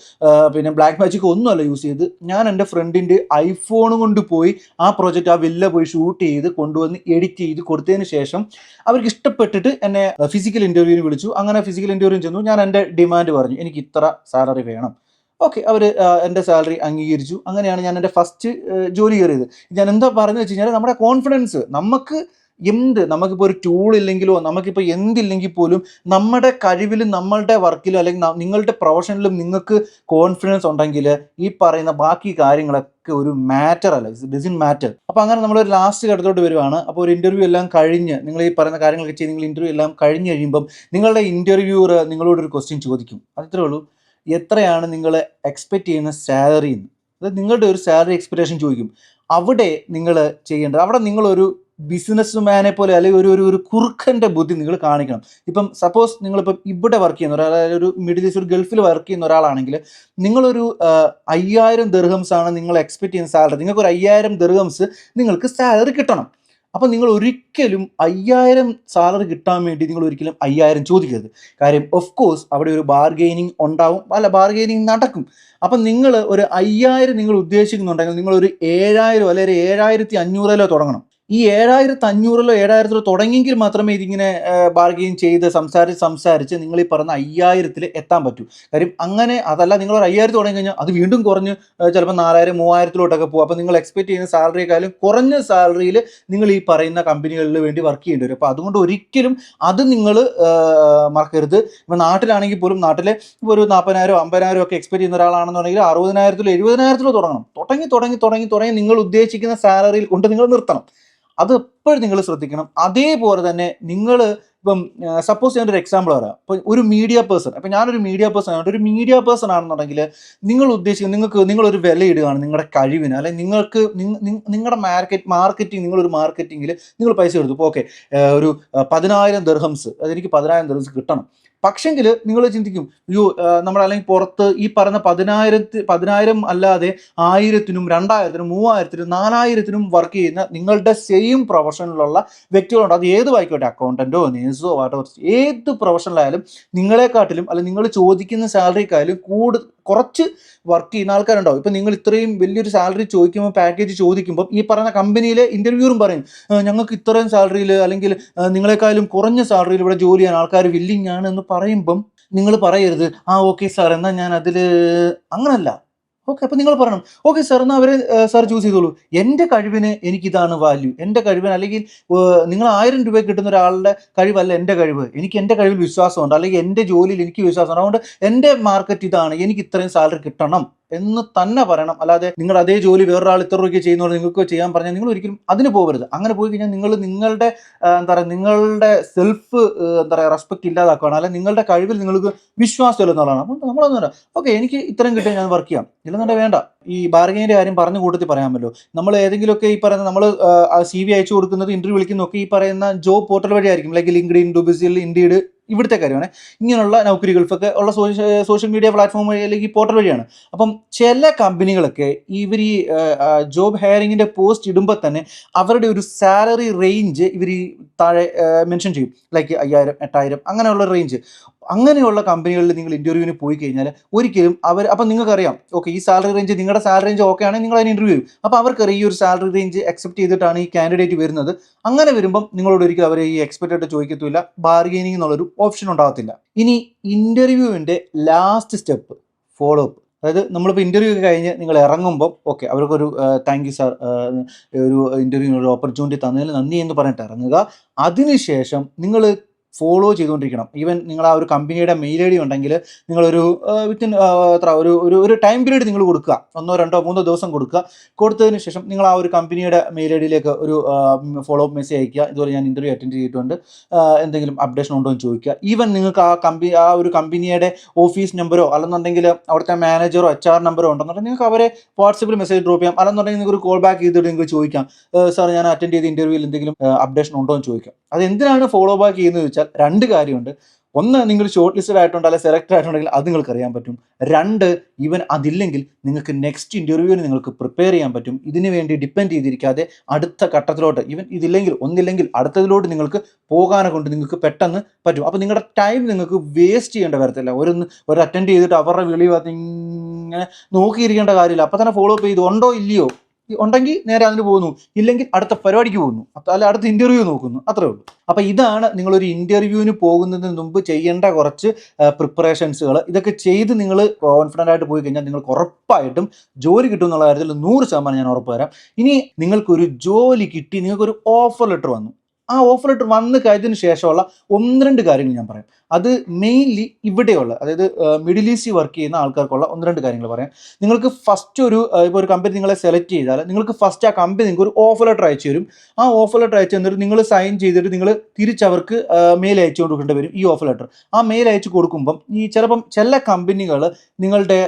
പിന്നെ ബ്ലാക്ക് മാജിക്കോ ഒന്നുമല്ല യൂസ് ചെയ്ത് ഞാൻ എന്റെ ഫ്രണ്ടിന്റെ ഐഫോൺ കൊണ്ട് പോയി ആ പ്രോജക്റ്റ് ആ വില്ല പോയി ഷൂട്ട് ചെയ്ത് കൊണ്ടുവന്ന് എഡിറ്റ് ചെയ്ത് കൊടുത്തതിന് ശേഷം അവർക്ക് ഇഷ്ടപ്പെട്ടിട്ട് എന്നെ ഫിസിക്കൽ ഇന്റർവ്യൂവിന് വിളിച്ചു. അങ്ങനെ ഫിസിക്കൽ ഇന്റർവ്യൂവിന് ചെന്നു. ഞാൻ എന്റെ ഡിമാൻഡ് പറഞ്ഞു. എനിക്ക് ഇത്ര സാലറി വേണം. ഓക്കെ അവർ എന്റെ സാലറി അംഗീകരിച്ചു. അങ്ങനെയാണ് ഞാൻ എന്റെ ഫസ്റ്റ് ജോലി കയറിയത്. ഞാൻ എന്താ പറഞ്ഞു വെച്ച് കഴിഞ്ഞാൽ നമ്മുടെ കോൺഫിഡൻസ് നമുക്ക് എന്ത്? നമുക്കിപ്പോൾ ഒരു ടൂൾ ഇല്ലെങ്കിലോ നമുക്കിപ്പോൾ എന്തില്ലെങ്കിൽ പോലും നമ്മുടെ കഴിവിലും നമ്മളുടെ വർക്കിലും അല്ലെങ്കിൽ നിങ്ങളുടെ പ്രൊഫഷനിലും നിങ്ങൾക്ക് കോൺഫിഡൻസ് ഉണ്ടെങ്കിൽ ഈ പറയുന്ന ബാക്കി കാര്യങ്ങളൊക്കെ ഒരു മാറ്റർ അല്ല? ഡിസിൻ മാറ്റർ അപ്പോൾ അങ്ങനെ നമ്മൾ ഒരു ലാസ്റ്റ് ഘട്ടത്തോട്ട് വരുവാണ്. അപ്പോൾ ഒരു ഇന്റർവ്യൂ എല്ലാം കഴിഞ്ഞ് നിങ്ങൾ ഈ പറയുന്ന കാര്യങ്ങളൊക്കെ ചെയ്ത് നിങ്ങൾ ഇന്റർവ്യൂ എല്ലാം കഴിഞ്ഞ് കഴിയുമ്പം നിങ്ങളുടെ ഇന്റർവ്യൂവർ നിങ്ങളോടൊരു ക്വസ്റ്റ്യൻ ചോദിക്കും. അത്രേ ഉള്ളൂ. എത്രയാണ് നിങ്ങൾ എക്സ്പെക്റ്റ് ചെയ്യുന്ന സാലറി എന്ന്? അതായത് നിങ്ങളുടെ ഒരു സാലറി എക്സ്പെക്ടേഷൻ ചോദിക്കും. അവിടെ നിങ്ങൾ ചെയ്യേണ്ടത് അവിടെ നിങ്ങളൊരു ബിസിനസ്മാനെ പോലെ അല്ലെങ്കിൽ ഒരു ഒരു കുറുക്കന്റെ ബുദ്ധി നിങ്ങൾ കാണിക്കണം. ഇപ്പം സപ്പോസ് നിങ്ങളിപ്പം ഇവിടെ വർക്ക് ചെയ്യുന്ന ഒരാൾ അതായത് ഒരു മിഡിൽ ഈസ്റ്റ് ഒരു ഗൾഫിൽ വർക്ക് ചെയ്യുന്ന ഒരാളാണെങ്കിൽ നിങ്ങളൊരു അയ്യായിരം ദർഹംസ് ആണ് നിങ്ങൾ എക്സ്പെക്ട് ചെയ്യുന്ന സാലറി നിങ്ങൾക്ക് ഒരു അയ്യായിരം ദർഹംസ് നിങ്ങൾക്ക് സാലറി കിട്ടണം. അപ്പം നിങ്ങൾ ഒരിക്കലും അയ്യായിരം സാലറി കിട്ടാൻ വേണ്ടി നിങ്ങൾ ഒരിക്കലും അയ്യായിരം ചോദിക്കരുത്. കാര്യം ഓഫ് കോഴ്സ് അവിടെ ഒരു ബാർഗെയിനിങ് ഉണ്ടാവും. അല്ല ബാർഗെയിനിങ് നടക്കും. അപ്പം നിങ്ങൾ ഒരു അയ്യായിരം നിങ്ങൾ ഉദ്ദേശിക്കുന്നുണ്ടെങ്കിൽ നിങ്ങൾ ഒരു ഏഴായിരം അല്ലെങ്കിൽ ഏഴായിരത്തി അഞ്ഞൂറിലോ തുടങ്ങണം. ഈ ഏഴായിരത്തി അഞ്ഞൂറിലോ ഏഴായിരത്തിലോ തുടങ്ങിയെങ്കിൽ മാത്രമേ ഇതിങ്ങനെ ബാർഗെയിൻ ചെയ്ത് സംസാരിച്ച് സംസാരിച്ച് നിങ്ങൾ ഈ പറഞ്ഞ അയ്യായിരത്തിൽ എത്താൻ പറ്റൂ. കാര്യം അങ്ങനെ അതല്ല നിങ്ങൾ ഒരു അയ്യായിരത്തി തുടങ്ങി കഴിഞ്ഞാൽ അത് വീണ്ടും കുറഞ്ഞ് ചിലപ്പോൾ നാലായിരം മൂവായിരത്തിലോട്ടൊക്കെ പോകും. അപ്പോൾ നിങ്ങൾ എക്സ്പെക്ട് ചെയ്യുന്ന സാലറിയെക്കാളും കുറഞ്ഞ സാലറിയിൽ നിങ്ങൾ ഈ പറയുന്ന കമ്പനികളിൽ വേണ്ടി വർക്ക് ചെയ്യേണ്ടി വരും. അപ്പോൾ അതുകൊണ്ട് ഒരിക്കലും അത് നിങ്ങൾ മറക്കരുത്. ഇപ്പോൾ നാട്ടിലാണെങ്കിൽ പോലും നാട്ടിലെ ഒരു നാൽപ്പതിനായിരം അമ്പതിനായിരം ഒക്കെ എക്സ്പെക്ട് ചെയ്യുന്ന ഒരാളാണെന്നുണ്ടെങ്കിൽ അറുപതിനായിരത്തിലോ എഴുപതിനായിരത്തിലോ തുടങ്ങണം. തുടങ്ങി തുടങ്ങി തുടങ്ങി തുടങ്ങി നിങ്ങൾ ഉദ്ദേശിക്കുന്ന സാലറിയിൽ കൊണ്ട് നിങ്ങൾ നിർത്തണം. അത് എപ്പോഴും നിങ്ങൾ ശ്രദ്ധിക്കണം. അതേപോലെ തന്നെ നിങ്ങൾ ഇപ്പം സപ്പോസ് ഞാനൊരു എക്സാമ്പിൾ പറയാം. ഇപ്പം ഒരു മീഡിയ പേഴ്സൺ അപ്പം ഞാനൊരു മീഡിയ പേഴ്സൺ ആണ്. ഒരു മീഡിയ പേഴ്സൺ ആണെന്നുണ്ടെങ്കിൽ നിങ്ങൾ ഉദ്ദേശിക്കുന്നത് നിങ്ങൾക്ക് നിങ്ങളൊരു വില ഇടുകയാണ് നിങ്ങളുടെ കഴിവിന്. അല്ലെങ്കിൽ നിങ്ങൾക്ക് നിങ്ങ- നിങ്ങ- നിങ്ങളുടെ മാർക്കറ്റ് മാർക്കറ്റിംഗ് നിങ്ങളൊരു മാർക്കറ്റിങ്ങിൽ നിങ്ങൾ പൈസ എടുത്തു ഇപ്പോൾ ഓക്കെ ഒരു പതിനായിരം ദർഹംസ് അതെനിക്ക് പതിനായിരം ദർഹംസ് കിട്ടണം. പക്ഷെങ്കിൽ നിങ്ങൾ ചിന്തിക്കും അയ്യോ നമ്മൾ അല്ലെങ്കിൽ പുറത്ത് ഈ പറഞ്ഞ പതിനായിരത്തി പതിനായിരം അല്ലാതെ ആയിരത്തിനും രണ്ടായിരത്തിനും മൂവായിരത്തിനും നാലായിരത്തിനും വർക്ക് ചെയ്യുന്ന നിങ്ങളുടെ സെയിം പ്രൊഫഷനിലുള്ള വ്യക്തികളുണ്ട്. അത് ഏത് ആയിക്കോട്ടെ അക്കൗണ്ടന്റോ നേഴ്സോ വാട്ടോ ഏത് പ്രൊഫഷനിലായാലും നിങ്ങളെക്കാട്ടിലും അല്ലെങ്കിൽ നിങ്ങൾ ചോദിക്കുന്ന സാലറിക്കായാലും കൂടുതൽ കുറച്ച് വർക്ക് ചെയ്യുന്ന ആൾക്കാരുണ്ടാവും. ഇപ്പം നിങ്ങൾ ഇത്രയും വലിയൊരു സാലറി ചോദിക്കുമ്പോൾ പാക്കേജ് ചോദിക്കുമ്പോൾ ഈ പറയുന്ന കമ്പനിയിലെ ഇന്റർവ്യൂറും പറയും "ആ, ഞങ്ങൾക്ക് ഇത്രയും സാലറിയിൽ അല്ലെങ്കിൽ നിങ്ങളെക്കാളും കുറഞ്ഞ സാലറിയിൽ ഇവിടെ ജോലി ചെയ്യാൻ ആൾക്കാർ വില്ലിങ് ആണ് എന്ന് പറയുമ്പം നിങ്ങൾ പറയരുത്. ആ ഓക്കെ സാർ എന്നാൽ ഞാൻ അതിൽ അങ്ങനല്ല. ഓക്കെ അപ്പം നിങ്ങൾ പറയണം ഓക്കെ സാർ എന്നാൽ അവരെ സാർ ചൂസ് ചെയ്തോളൂ. എന്റെ കഴിവിന് എനിക്കിതാണ് വാല്യൂ എന്റെ കഴിവിന് അല്ലെങ്കിൽ നിങ്ങൾ ആയിരം രൂപ കിട്ടുന്ന ഒരാളുടെ കഴിവല്ല എന്റെ കഴിവ്. എനിക്ക് എന്റെ കഴിവിൽ വിശ്വാസമുണ്ട്. അല്ലെങ്കിൽ എന്റെ ജോലിയിൽ എനിക്ക് വിശ്വാസമുണ്ട്. അതുകൊണ്ട് എന്റെ മാർക്കറ്റ് ഇതാണ്. എനിക്ക് ഇത്രയും സാലറി കിട്ടണം. എന്ന് തന്നെ പറയണം. അല്ലാതെ നിങ്ങൾ അതേ ജോലി വേറൊരാൾ ഇത്ര രൂപയ്ക്ക് ചെയ്യുന്നവർ നിങ്ങൾക്ക് ചെയ്യാൻ പറഞ്ഞാൽ നിങ്ങൾ ഒരിക്കലും അതിന് പോകരുത്. അങ്ങനെ പോയി കഴിഞ്ഞാൽ നിങ്ങൾ നിങ്ങളുടെ എന്താ പറയുക നിങ്ങളുടെ സെൽഫ് എന്താ പറയുക റെസ്പെക്ട് ഇല്ലാതാക്കുകയാണ് അല്ലെങ്കിൽ നിങ്ങളുടെ കഴിവിൽ നിങ്ങൾക്ക് വിശ്വാസമില്ല എന്നുള്ളതാണ് അപ്പം നമ്മളൊന്നും പറയാം ഓക്കെ എനിക്ക് ഇത്രയും കിട്ടിയാൽ ഞാൻ വർക്ക് ചെയ്യാം. ഇല്ലെന്നുണ്ടെങ്കിൽ വേണ്ട. ഈ ബാർഗൈനിന്റെ കാര്യം പറഞ്ഞു കൂട്ടത്തിൽ പറയാമല്ലോ നമ്മൾ ഏതെങ്കിലുമൊക്കെ ഈ പറയുന്ന നമ്മൾ സി വി അയച്ചു കൊടുക്കുന്നത് ഇന്റർവ്യൂ വിളിക്കുന്നതൊക്കെ ഈ പറയുന്ന ജോബ് പോർട്ടൽ വഴിയായിരിക്കും. Like LinkedIn Dubizzle Indeed ഇവിടുത്തെ കാര്യമാണ്. ഇങ്ങനെയുള്ള നൗക്കരി ഗൾഫൊക്കെ ഉള്ള സോഷ്യൽ മീഡിയ പ്ലാറ്റ്ഫോം വഴി അല്ലെങ്കിൽ പോർട്ടൽ വഴിയാണ്. അപ്പം ചില കമ്പനികളൊക്കെ ഇവർ ഈ ജോബ് ഹയറിങ്ങിന്റെ പോസ്റ്റ് ഇടുമ്പോൾ തന്നെ അവരുടെ ഒരു സാലറി റേഞ്ച് ഇവർ താഴെ മെൻഷൻ ചെയ്യും. ലൈക്ക് അയ്യായിരം എട്ടായിരം അങ്ങനെയുള്ള റേഞ്ച്. അങ്ങനെയുള്ള കമ്പനികളിൽ നിങ്ങൾ ഇന്റർവ്യൂവിന് പോയി കഴിഞ്ഞാൽ ഒരിക്കലും അവർ അപ്പം നിങ്ങൾക്കറിയാം ഓക്കെ ഈ സാലറി റേഞ്ച് നിങ്ങളുടെ സാലറി റേഞ്ച് ഓക്കെ ആണെങ്കിൽ നിങ്ങൾ അതിന് ഇന്റർവ്യൂ ചെയ്യും. അപ്പോൾ അവർക്കറിയാം ഈ ഒരു സാലറി റേഞ്ച് അക്സെപ്റ്റ് ചെയ്തിട്ടാണ് ഈ കാൻഡിഡേറ്റ് വരുന്നത്. അങ്ങനെ വരുമ്പം നിങ്ങളോട് ഒരിക്കലും അവർ ഈ എക്സ്പെക്റ്റഡ് ചോദിക്കത്തില്ല ബാർഗെയിനിങ് എന്നുള്ളൊരു ഓപ്ഷൻ ഉണ്ടാകത്തില്ല. ഇനി ഇന്റർവ്യൂവിന്റെ ലാസ്റ്റ് സ്റ്റെപ്പ് ഫോളോ അപ്പ് അതായത് നമ്മളിപ്പോൾ ഇന്റർവ്യൂ ഒക്കെ കഴിഞ്ഞ് നിങ്ങൾ ഇറങ്ങുമ്പോൾ ഓക്കെ അവർക്കൊരു താങ്ക് യു സാർ ഒരു ഇന്റർവ്യൂവിന് ഒരു ഓപ്പർച്യൂണിറ്റി തന്നതിൽ നന്ദി എന്ന് പറഞ്ഞിട്ട് ഇറങ്ങുക. അതിനുശേഷം നിങ്ങൾ ഫോളോ ചെയ്തുകൊണ്ടിരിക്കണം. ഈവൻ നിങ്ങൾ ആ ഒരു കമ്പനിയുടെ മെയിൽ ഐ ഡി ഉണ്ടെങ്കിൽ നിങ്ങളൊരു വിത്തിൻ എത്ര ഒരു ഒരു ഒരു ടൈം പീരീഡ് നിങ്ങൾ കൊടുക്കുക. ഒന്നോ രണ്ടോ മൂന്നോ ദിവസം കൊടുക്കുക. കൊടുത്തതിന് ശേഷം നിങ്ങൾ ആ ഒരു കമ്പനിയുടെ മെയിൽ ഐ ഡിയിലേക്ക് ഒരു ഫോളോ അപ്പ് മെസ്സേജ് അയക്കുക. ഇതുപോലെ ഞാൻ ഇന്റർവ്യൂ അറ്റൻഡ് ചെയ്തിട്ടുണ്ട്. എന്തെങ്കിലും അപ്ഡേഷൻ ഉണ്ടോ എന്ന് ചോദിക്കുക. ഈവൻ നിങ്ങൾക്ക് ആ കമ്പനി ആ ഒരു കമ്പനിയുടെ ഓഫീസ് നമ്പറോ അല്ലെന്നുണ്ടെങ്കിൽ അവിടുത്തെ മാനേജറോ എച്ച് ആർ നമ്പറോ ഉണ്ടെന്നുണ്ടെങ്കിൽ നിങ്ങൾക്ക് അവരെ വാട്സപ്പിൽ മെസ്സേജ് ഡ്രോപ്പ് ചെയ്യാം. അല്ലെന്നുണ്ടെങ്കിൽ നിങ്ങൾക്ക് ഒരു കോൾ ബാക്ക് ചെയ്തിട്ട് നിങ്ങൾക്ക് ചോദിക്കാം. സാർ ഞാൻ അറ്റൻഡ് ചെയ്ത ഇന്റർവ്യൂവിൽ എന്തെങ്കിലും അപ്ഡേഷൻ ഉണ്ടോ എന്ന് ചോദിക്കാം. അത് എന്തിനാണ് ഫോളോ ബാക്ക് ചെയ്യുന്നത് വെച്ചാൽ രണ്ട് കാര്യമുണ്ട്. ഒന്ന് നിങ്ങൾ ഷോർട്ട് ലിസ്റ്റഡ് ആയിട്ടുണ്ട് അല്ലെങ്കിൽ സെലക്ട് ആയിട്ടുണ്ടെങ്കിൽ അത് നിങ്ങൾക്ക് അറിയാൻ പറ്റും. രണ്ട് ഈവൻ അതില്ലെങ്കിൽ നിങ്ങൾക്ക് നെക്സ്റ്റ് ഇന്റർവ്യൂവിന് നിങ്ങൾക്ക് പ്രിപ്പയർ ചെയ്യാൻ പറ്റും. ഇതിനു വേണ്ടി ഡിപ്പെൻഡ് ചെയ്തിരിക്കാതെ അടുത്ത ഘട്ടത്തിലോട്ട് ഈവൻ ഇതില്ലെങ്കിൽ ഒന്നില്ലെങ്കിൽ അടുത്തതിലോട്ട് നിങ്ങൾക്ക് പോകാനെ കൊണ്ട് നിങ്ങൾക്ക് പെട്ടെന്ന് പറ്റും. അപ്പോൾ നിങ്ങളുടെ ടൈം നിങ്ങൾക്ക് വേസ്റ്റ് ചെയ്യേണ്ട വരത്തില്ല. ഒരു ഒരു അറ്റൻഡ് ചെയ്തിട്ട് അവരുടെ വിളി ഇങ്ങനെ നോക്കിയിരിക്കേണ്ട കാര്യമില്ല. അപ്പോൾ തന്നെ ഫോളോ അപ്പ് ചെയ്തു. ഉണ്ടോ ഇല്ലയോ? ഉണ്ടെങ്കിൽ നേരെ അതിന് പോകുന്നു. ഇല്ലെങ്കിൽ അടുത്ത പരിപാടിക്ക് പോകുന്നു. അല്ല അടുത്ത ഇന്റർവ്യൂ നോക്കുന്നു. അത്രേ ഉള്ളൂ. അപ്പൊ ഇതാണ് നിങ്ങൾ ഒരു ഇന്റർവ്യൂവിന് പോകുന്നതിന് മുമ്പ് ചെയ്യേണ്ട കുറച്ച് പ്രിപ്പറേഷൻസുകൾ ഇതൊക്കെ ചെയ്ത് നിങ്ങൾ കോൺഫിഡന്റ് ആയിട്ട് പോയി കഴിഞ്ഞാൽ നിങ്ങൾക്ക് ഉറപ്പായിട്ടും ജോലി കിട്ടും എന്നുള്ള കാര്യത്തിൽ നൂറ് ശതമാനം ഞാൻ ഉറപ്പ് തരാം. ഇനി നിങ്ങൾക്കൊരു ജോലി കിട്ടി നിങ്ങൾക്കൊരു ഓഫർ ലെറ്റർ വന്നു. ആ ഓഫർ ലെറ്റർ വന്ന് കഴിഞ്ഞതിന് ശേഷമുള്ള ഒന്ന് രണ്ട് കാര്യങ്ങൾ ഞാൻ പറയാം. അത് മെയിൻലി ഇവിടെയുള്ള അതായത് മിഡിൽ ഈസ്റ്റ് വർക്ക് ചെയ്യുന്ന ആൾക്കാർക്കുള്ള ഒന്ന് രണ്ട് കാര്യങ്ങൾ പറയാം. നിങ്ങൾക്ക് ഫസ്റ്റ് ഒരു ഇപ്പോൾ ഒരു കമ്പനി നിങ്ങളെ സെലക്ട് ചെയ്താൽ നിങ്ങൾക്ക് ഫസ്റ്റ് ആ കമ്പനി നിങ്ങൾക്ക് ഒരു ഓഫർ ലെറ്റർ അയച്ചു തരും. ആ ഓഫർ ലെറ്റർ അയച്ചു തന്നിട്ട് നിങ്ങൾ സൈൻ ചെയ്തിട്ട് നിങ്ങൾ തിരിച്ചവർക്ക് മെയിൽ അയച്ചു കൊടുക്കേണ്ടി വരും ഈ ഓഫർ ലെറ്റർ ആ മെയിൽ അയച്ചു കൊടുക്കുമ്പം ഈ ചിലപ്പം ചില കമ്പനികൾ നിങ്ങളുടെ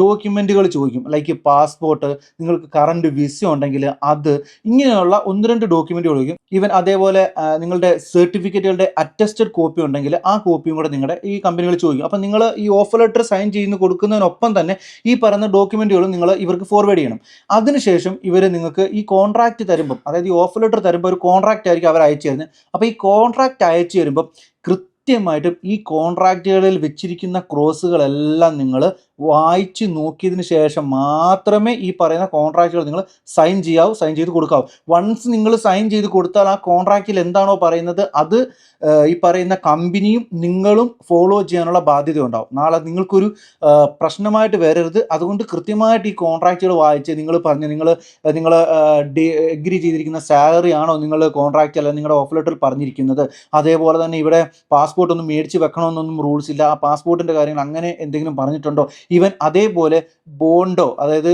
ഡോക്യുമെന്റുകൾ ചോദിക്കും. ലൈക്ക് പാസ്പോർട്ട് നിങ്ങൾക്ക് കറണ്ട് വിസ ഉണ്ടെങ്കിൽ അത് ഇങ്ങനെയുള്ള ഒന്ന് രണ്ട് ഡോക്യുമെന്റുകൾ ചോദിക്കും. ഈവൻ അതേപോലെ നിങ്ങളുടെ സർട്ടിഫിക്കറ്റുകളുടെ അറ്റസ്റ്റഡ് കോപ്പി ഉണ്ടെങ്കിൽ ആ കോപ്പിയും കൂടെ നിങ്ങളുടെ ഈ കമ്പനികൾ ചോദിക്കും. അപ്പം നിങ്ങൾ ഈ ഓഫർ ലെറ്റർ സൈൻ ചെയ്യുന്ന കൊടുക്കുന്നതിനൊപ്പം തന്നെ ഈ പറയുന്ന ഡോക്യുമെന്റുകളും നിങ്ങൾ ഇവർക്ക് ഫോർവേഡ് ചെയ്യണം. അതിനുശേഷം ഇവർ നിങ്ങൾക്ക് ഈ കോൺട്രാക്റ്റ് തരുമ്പം അതായത് ഈ ഓഫർ ലെറ്റർ തരുമ്പോൾ ഒരു കോൺട്രാക്റ്റ് ആയിരിക്കും അവർ അയച്ചു തരുന്നത്. അപ്പോൾ ഈ കോൺട്രാക്റ്റ് അയച്ചു തരുമ്പം കൃത്യമായിട്ടും ഈ കോൺട്രാക്റ്റുകളിൽ വെച്ചിരിക്കുന്ന ക്രോസുകളെല്ലാം നിങ്ങൾ വായിച്ച് നോക്കിയതിന് ശേഷം മാത്രമേ ഈ പറയുന്ന കോൺട്രാക്റ്റുകൾ നിങ്ങൾ സൈൻ ചെയ്യാവൂ സൈൻ ചെയ്ത് കൊടുക്കാവൂ. വൺസ് നിങ്ങൾ സൈൻ ചെയ്ത് കൊടുത്താൽ ആ കോൺട്രാക്റ്റിൽ എന്താണോ പറയുന്നത് അത് ഈ പറയുന്ന കമ്പനിയും നിങ്ങളും ഫോളോ ചെയ്യാനുള്ള ബാധ്യത ഉണ്ടാവും നാളെ നിങ്ങൾക്കൊരു പ്രശ്നമായിട്ട് വരരുത്. അതുകൊണ്ട് കൃത്യമായിട്ട് ഈ കോൺട്രാക്റ്റുകൾ വായിച്ച് നിങ്ങൾ പറഞ്ഞ് നിങ്ങൾ നിങ്ങൾ എഗ്രി ചെയ്തിരിക്കുന്ന സാലറി ആണോ നിങ്ങൾ കോൺട്രാക്റ്റ് അല്ല നിങ്ങളുടെ ഓഫ് ലെറ്ററിൽ പറഞ്ഞിരിക്കുന്നത്? അതേപോലെ തന്നെ ഇവിടെ പാസ്പോർട്ട് ഒന്നും മേടിച്ച് വെക്കണമെന്നൊന്നും റൂൾസ് ഇല്ല. ആ പാസ്പോർട്ടിന്റെ കാര്യങ്ങൾ അങ്ങനെ എന്തെങ്കിലും പറഞ്ഞിട്ടുണ്ടോ? ഈവൻ അതേപോലെ ബോണ്ടോ അതായത്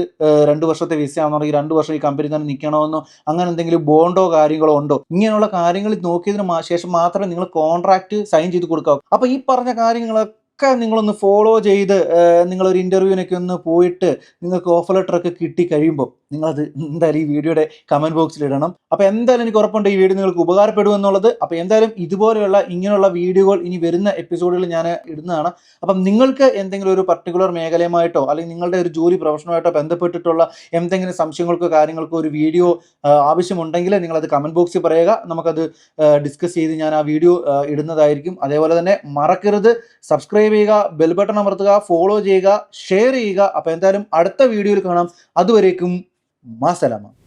രണ്ട് വർഷത്തെ വിസ ആണെന്നുണ്ടെങ്കിൽ രണ്ട് വർഷം ഈ കമ്പനി തന്നെ നിൽക്കണമെന്നോ അങ്ങനെ എന്തെങ്കിലും ബോണ്ടോ കാര്യങ്ങളോ ഉണ്ടോ? ഇങ്ങനെയുള്ള കാര്യങ്ങൾ നോക്കിയതിന് ശേഷം മാത്രമേ നിങ്ങൾ കോൺട്രാക്ട് സൈൻ ചെയ്ത് കൊടുക്കാവൂ. അപ്പോൾ ഈ പറഞ്ഞ കാര്യങ്ങളൊക്കെ നിങ്ങളൊന്ന് ഫോളോ ചെയ്ത് നിങ്ങളൊരു ഇന്റർവ്യൂവിനൊക്കെ ഒന്ന് പോയിട്ട് നിങ്ങൾക്ക് ഓഫർ ലെറ്റർ ഒക്കെ കിട്ടി കഴിയുമ്പോൾ നിങ്ങളത് എന്തായാലും ഈ വീഡിയോയുടെ കമന്റ് ബോക്സിൽ ഇടണം. അപ്പോൾ എന്തായാലും എനിക്ക് ഉറപ്പുണ്ട് ഈ വീഡിയോ നിങ്ങൾക്ക് ഉപകാരപ്പെടും എന്നുള്ളത്. അപ്പോൾ എന്തായാലും ഇതുപോലെയുള്ള ഇങ്ങനെയുള്ള വീഡിയോകൾ ഇനി വരുന്ന എപ്പിസോഡുകൾ ഞാൻ ഇടുന്നതാണ്. അപ്പം നിങ്ങൾക്ക് എന്തെങ്കിലും ഒരു പർട്ടിക്കുലർ മേഖലയുമായിട്ടോ അല്ലെങ്കിൽ നിങ്ങളുടെ ഒരു ജോലി പ്രൊഫഷനുമായിട്ടോ ബന്ധപ്പെട്ടിട്ടുള്ള എന്തെങ്കിലും സംശയങ്ങൾക്കോ കാര്യങ്ങൾക്കോ ഒരു വീഡിയോ ആവശ്യമുണ്ടെങ്കിൽ നിങ്ങളത് കമന്റ് ബോക്സിൽ പറയുക. നമുക്കത് ഡിസ്കസ് ചെയ്ത് ഞാൻ ആ വീഡിയോ ഇടുന്നതായിരിക്കും. അതേപോലെ തന്നെ മറക്കരുത്. സബ്സ്ക്രൈബ് ചെയ്യുക ബെൽ ബട്ടൺ അമർത്തുക ഫോളോ ചെയ്യുക ഷെയർ ചെയ്യുക. അപ്പോൾ എന്തായാലും അടുത്ത വീഡിയോയിൽ കാണാം. അതുവരേക്കും más de la mano.